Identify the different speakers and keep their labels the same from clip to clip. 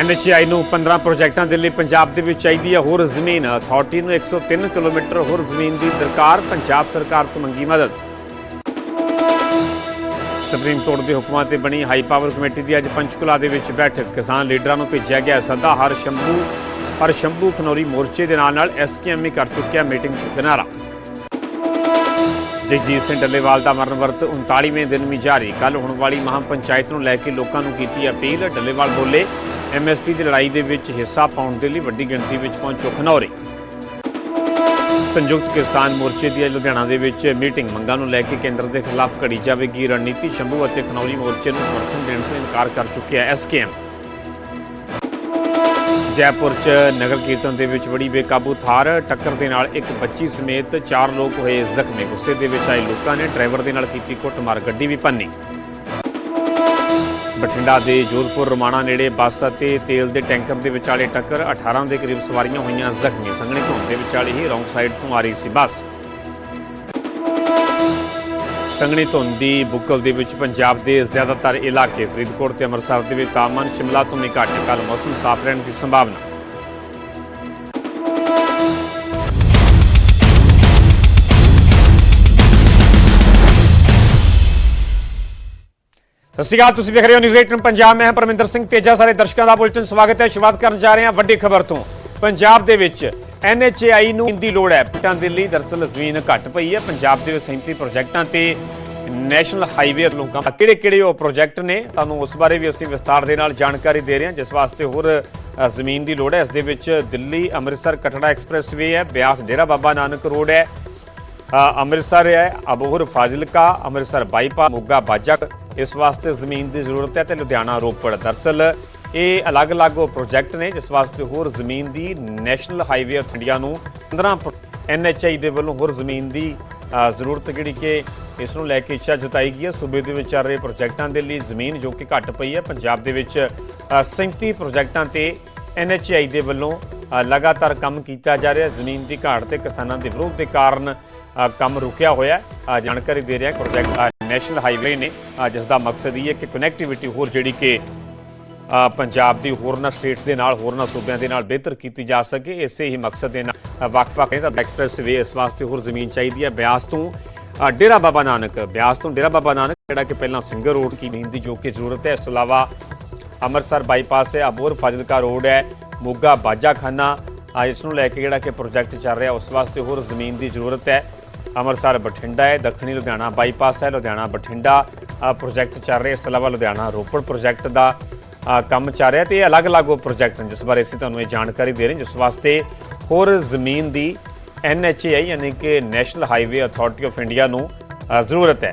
Speaker 1: NHI ਨੂੰ 15 ਪ੍ਰੋਜੈਕਟਾਂ ਦੇ ਲਈ ਪੰਜਾਬ ਦੇ ਵਿੱਚ ਚਾਹੀਦੀ ਹੈ ਹੋਰ ਜ਼ਮੀਨ। ਅਥਾਰਟੀ ਨੂੰ 103 ਕਿਲੋਮੀਟਰ ਹੋਰ ਜ਼ਮੀਨ ਦੀ ਦਰਕਾਰ ਪੰਜਾਬ ਸਰਕਾਰ ਤੋਂ ਮੰਗੀ ਮਦਦ। ਸੁਪਰੀਮ ਕੋਰਟ ਦੇ ਹੁਕਮਾਂ ਤੇ ਬਣੀ ਹਾਈ ਪਾਵਰ ਕਮੇਟੀ ਦੀ ਅੱਜ ਪੰਚਕੁਲਾ ਦੇ ਵਿੱਚ ਬੈਠਕ। ਕਿਸਾਨ ਲੀਡਰਾਂ ਨੂੰ ਭੇਜਿਆ ਗਿਆ ਸੱਦਾ। ਹਰ ਸ਼ੰਭੂ ਹਰ ਸ਼ੰਭੂ ਖਨੌਰੀ ਮੋਰਚੇ ਦੇ ਨਾਲ ਨਾਲ ਐਸਕੇਐਮਈ ਕਰ ਚੁੱਕਿਆ ਮੀਟਿੰਗ ਕਿਨਾਰਾ ਜਗਜੀਤ ਸਿੰਘ ਡੱਲੇਵਾਲ ਦਾ ਮਰਨ ਵਰਤ 39ਵੇਂ ਦਿਨ ਵੀ ਜਾਰੀ। ਕੱਲ ਹੋਣ ਵਾਲੀ ਮਹਾਂ ਪੰਚਾਇਤ ਨੂੰ ਲੈ ਕੇ ਲੋਕਾਂ ਨੂੰ ਕੀਤੀ ਅਪੀਲ। ਡੱਲੇਵਾਲ ਬੋਲੇ ਐਮਐਸਪੀ ਦੀ ਲੜਾਈ ਦੇ ਵਿੱਚ ਹਿੱਸਾ ਪਾਉਣ ਦੇ ਲਈ ਵੱਡੀ ਗਿਣਤੀ ਵਿੱਚ ਪਹੁੰਚੋ ਖਨੌਰੀ ਸੰਯੁਕਤ ਕਿਸਾਨ ਮੋਰਚੇ ਦੀ ਅੱਜ ਲੁਧਿਆਣਾ ਦੇ ਵਿੱਚ ਮੀਟਿੰਗ। ਮੰਗਾਂ ਨੂੰ ਲੈ ਕੇ ਕੇਂਦਰ ਦੇ ਖਿਲਾਫ ਘੜੀ ਜਾਵੇਗੀ ਰਣਨੀਤੀ। ਸ਼ੰਭੂ ਅਤੇ ਖਨੌਰੀ ਮੋਰਚੇ ਨੂੰ ਸਮਰਥਨ ਦੇਣ ਤੋਂ ਇਨਕਾਰ ਕਰ ਚੁੱਕਿਆ ਐਸਕੇਐਮ ਜੈਪੁਰ 'ਚ ਨਗਰ ਕੀਰਤਨ ਦੇ ਵਿੱਚ ਬੜੀ ਬੇਕਾਬੂ ਥਾਰ। ਟੱਕਰ ਦੇ ਨਾਲ ਇੱਕ ਬੱਚੀ ਸਮੇਤ ਚਾਰ ਲੋਕ ਹੋਏ ਜ਼ਖਮੀ। ਗੁੱਸੇ ਦੇ ਵਿੱਚ ਆਏ ਲੋਕਾਂ ਨੇ ਡਰਾਈਵਰ ਦੇ ਨਾਲ ਕੀਤੀ ਕੁੱਟਮਾਰ। ਗੱਡੀ ਵੀ ਭੰਨੀ। ਬਠਿੰਡਾ ਦੇ ਜੋਧਪੁਰ ਰਮਾਣਾ ਨੇੜੇ ਬੱਸ ਅਤੇ ਤੇਲ ਦੇ ਟੈਂਕਰ ਦੇ ਵਿਚਾਲੇ ਟੱਕਰ 18 ਦੇ ਕਰੀਬ ਸਵਾਰੀਆਂ ਹੋਈਆਂ ਜ਼ਖਮੀ। ਸੰਘਣੀ ਧੁੰਦ ਦੇ ਵਿਚਾਲੇ ਹੀ ਰੌਂਗ ਸਾਈਡ ਤੋਂ ਆ ਰਹੀ ਸੀ ਬੱਸ। ਸੰਘਣੀ ਧੁੰਦ ਦੀ ਬੁੱਕਲ ਦੇ ਵਿੱਚ ਪੰਜਾਬ ਦੇ ਜ਼ਿਆਦਾਤਰ ਇਲਾਕੇ ਫਰੀਦਕੋਟ ਤੇ ਅੰਮ੍ਰਿਤਸਰ ਦੇ ਵਿੱਚ ਤਾਪਮਾਨ ਸ਼ਿਮਲਾ ਤੋਂ ਵੀ ਘੱਟ ਕੱਲ ਮੌਸਮ ਸਾਫ਼ ਰਹਿਣ ਦੀ ਸੰਭਾਵਨਾ। ਸਤਿ ਸ਼੍ਰੀ ਅਕਾਲ, ਤੁਸੀਂ ਵੇਖ ਰਹੇ ਹੋ ਨਿਊਜ਼ 18 ਪੰਜਾਬ। ਮੈਂ ਹਾਂ ਪਰਮਿੰਦਰ ਸਿੰਘ ਤੇਜਾ। ਸਾਰੇ ਦਰਸ਼ਕਾਂ ਦਾ ਬੁਲਟਨ ਸਵਾਗਤ ਹੈ। ਸ਼ੁਰੂਆਤ ਕਰਨ ਜਾ ਰਹੇ ਹਾਂ ਵੱਡੀ ਖਬਰ ਤੋਂ। ਪੰਜਾਬ ਦੇ ਵਿੱਚ ਐਨਐਚਏਆਈ ਨੂੰ ਦੀ ਲੋੜ ਹੈ। ਪਿਟਾਂ ਦੇ ਲਈ ਦਰਸਲ ਜ਼ਮੀਨ ਘੱਟ ਪਈ ਹੈ। ਪੰਜਾਬ ਦੇ ਵਿੱਚ 37 ਪ੍ਰੋਜੈਕਟਾਂ ਤੇ ਨੈਸ਼ਨਲ ਹਾਈਵੇ ਲੋਕਾਂ ਕਿਹੜੇ ਕਿਹੜੇ ਉਹ ਪ੍ਰੋਜੈਕਟ ਨੇ? ਤੁਹਾਨੂੰ ਉਸ ਬਾਰੇ ਵੀ ਅਸੀਂ ਵਿਸਤਾਰ ਦੇ ਨਾਲ ਜਾਣਕਾਰੀ ਦੇ ਰਹੇ ਹਾਂ। ਜਿਸ ਵਾਸਤੇ ਹੋਰ ਜ਼ਮੀਨ ਦੀ ਲੋੜ ਹੈ। ਇਸ ਦੇ ਵਿੱਚ ਦਿੱਲੀ ਅੰਮ੍ਰਿਤਸਰ ਕਟੜਾ ਐਕਸਪ੍ਰੈਸਵੇ ਹੈ। ਬਿਆਸ ਡੇਰਾ ਬਾਬਾ ਨਾਨਕ ਰੋਡ ਹੈ। ਅੰਮ੍ਰਿਤਸਰ ਹੈ ਅਬੋਹਰ ਫਾਜ਼ਿਲਕਾ ਅੰਮ੍ਰਿਤਸਰ ਬਾਈਪਾਸ ਮੋਗਾ ਬਾਜਕ। ਇਸ ਵਾਸਤੇ ਜ਼ਮੀਨ ਦੀ ਜ਼ਰੂਰਤ ਹੈ ਤੇ ਲੁਧਿਆਣਾ ਰੋਪੜ। ਦਰਸਲ ਇਹ ਅਲੱਗ-ਅਲੱਗ ਪ੍ਰੋਜੈਕਟ ਨੇ ਜਿਸ ਵਾਸਤੇ ਹੋਰ ਜ਼ਮੀਨ ਦੀ ਨੈਸ਼ਨਲ ਹਾਈਵੇ ਅਥਾਰਟੀ ਨੂੰ 15 ਐਨਐਚਆਈ ਦੇ ਵੱਲੋਂ ਹੋਰ ਜ਼ਮੀਨ ਦੀ ਜ਼ਰੂਰਤ ਜਿਹੜੀ ਕਿ ਇਸ ਨੂੰ ਲੈ ਕੇ ਇੱਛਾ ਜਤਾਈ ਗਈ ਹੈ। ਸੂਬੇ ਦੇ ਵਿੱਚ ਚੱਲ ਰਹੇ ਪ੍ਰੋਜੈਕਟਾਂ ਦੇ ਲਈ ਜ਼ਮੀਨ ਜੋ ਕਿ ਘੱਟ ਪਈ ਹੈ ਪੰਜਾਬ ਦੇ ਵਿੱਚ ਅ, 37 ਪ੍ਰੋਜੈਕਟਾਂ ਤੇ ਐਨਐਚਆਈ ਦੇ ਵੱਲੋਂ ਲਗਾਤਾਰ ਕੰਮ ਕੀਤਾ ਜਾ ਰਿਹਾ ਜ਼ਮੀਨ ਦੀ ਘਾਟ ਤੇ ਕਿਸਾਨਾਂ ਦੇ ਵਿਰੋਧ ਦੇ ਕਾਰਨ ਕੰਮ ਰੁਕਿਆ ਹੋਇਆ ਹੈ। ਜਾਣਕਾਰੀ ਦੇ ਰਿਹਾ ਪ੍ਰੋਜੈਕਟ ਨੈਸ਼ਨਲ ਹਾਈਵੇ ਨੇ। ਜਿਸ ਦਾ ਮਕਸਦ ਇਹ ਹੈ ਕਿ ਕਨੈਕਟੀਵਿਟੀ ਹੋਰ ਜਿਹੜੀ ਕਿ ਪੰਜਾਬ ਦੀ ਹੋਰਨਾਂ ਸਟੇਟਸ ਦੇ ਨਾਲ ਹੋਰਨਾਂ ਸੂਬਿਆਂ ਦੇ ਨਾਲ ਬਿਹਤਰ ਕੀਤੀ ਜਾ ਸਕੇ ਇਸੇ ਹੀ ਮਕਸਦ ਦੇ ਨਾਲ ਅ, ਵੱਖ-ਵੱਖ ਐਕਸਪ੍ਰੈਸ ਵੇ ਇਸ ਵਾਸਤੇ ਹੋਰ ਜ਼ਮੀਨ ਚਾਹੀਦੀ ਹੈ ਬਿਆਸ ਤੋਂ। ਡੇਰਾ ਬਾਬਾ ਨਾਨਕ ਬਿਆਸ ਤੋਂ ਡੇਰਾ ਬਾਬਾ ਨਾਨਕ ਜਿਹੜਾ ਕਿ ਪਹਿਲਾਂ ਸਿੰਗਰ ਰੋਡ ਕੀ ਜ਼ਮੀਨ ਦੀ ਜੋ ਕਿ ਜ਼ਰੂਰਤ ਹੈ ਇਸ ਤੋਂ ਇਲਾਵਾ ਅੰਮ੍ਰਿਤਸਰ ਬਾਈਪਾਸ ਹੈ ਅਬੋਰ ਫਾਜ਼ਿਲਕਾ ਰੋਡ ਹੈ ਮੋਗਾ ਬਾਜਾਖਾਨਾ ਇਸ ਨੂੰ ਲੈ ਕੇ ਜਿਹੜਾ ਕਿ ਪ੍ਰੋਜੈਕਟ ਚੱਲ ਰਿਹਾ ਉਸ ਵਾਸਤੇ ਹੋਰ ਜ਼ਮੀਨ ਦੀ ਜ਼ਰੂਰਤ ਹੈ। ਅੰਮ੍ਰਿਤਸਰ ਬਠਿੰਡਾ ਹੈ, ਦੱਖਣੀ ਲੁਧਿਆਣਾ ਬਾਈਪਾਸ ਹੈ, ਲੁਧਿਆਣਾ ਬਠਿੰਡਾ ਪ੍ਰੋਜੈਕਟ ਚੱਲ ਰਿਹਾ ਇਸ ਤੋਂ ਇਲਾਵਾ ਲੁਧਿਆਣਾ ਰੋਪੜ ਪ੍ਰੋਜੈਕਟ ਦਾ ਕੰਮ ਚੱਲ ਰਿਹਾ ਤੇ ਇਹ ਅਲੱਗ-ਅਲੱਗ ਉਹ ਪ੍ਰੋਜੈਕਟ ਹਨ ਜਿਸ ਬਾਰੇ ਅਸੀਂ ਤੁਹਾਨੂੰ ਇਹ ਜਾਣਕਾਰੀ ਦੇ ਰਹੇ ਹਾਂ, ਜਿਸ ਵਾਸਤੇ ਹੋਰ ਜ਼ਮੀਨ ਦੀ ਐਨਐਚਏਆਈ ਯਾਨੀ ਕਿ National Highway Authority of India ਨੂੰ ਜ਼ਰੂਰਤ ਹੈ।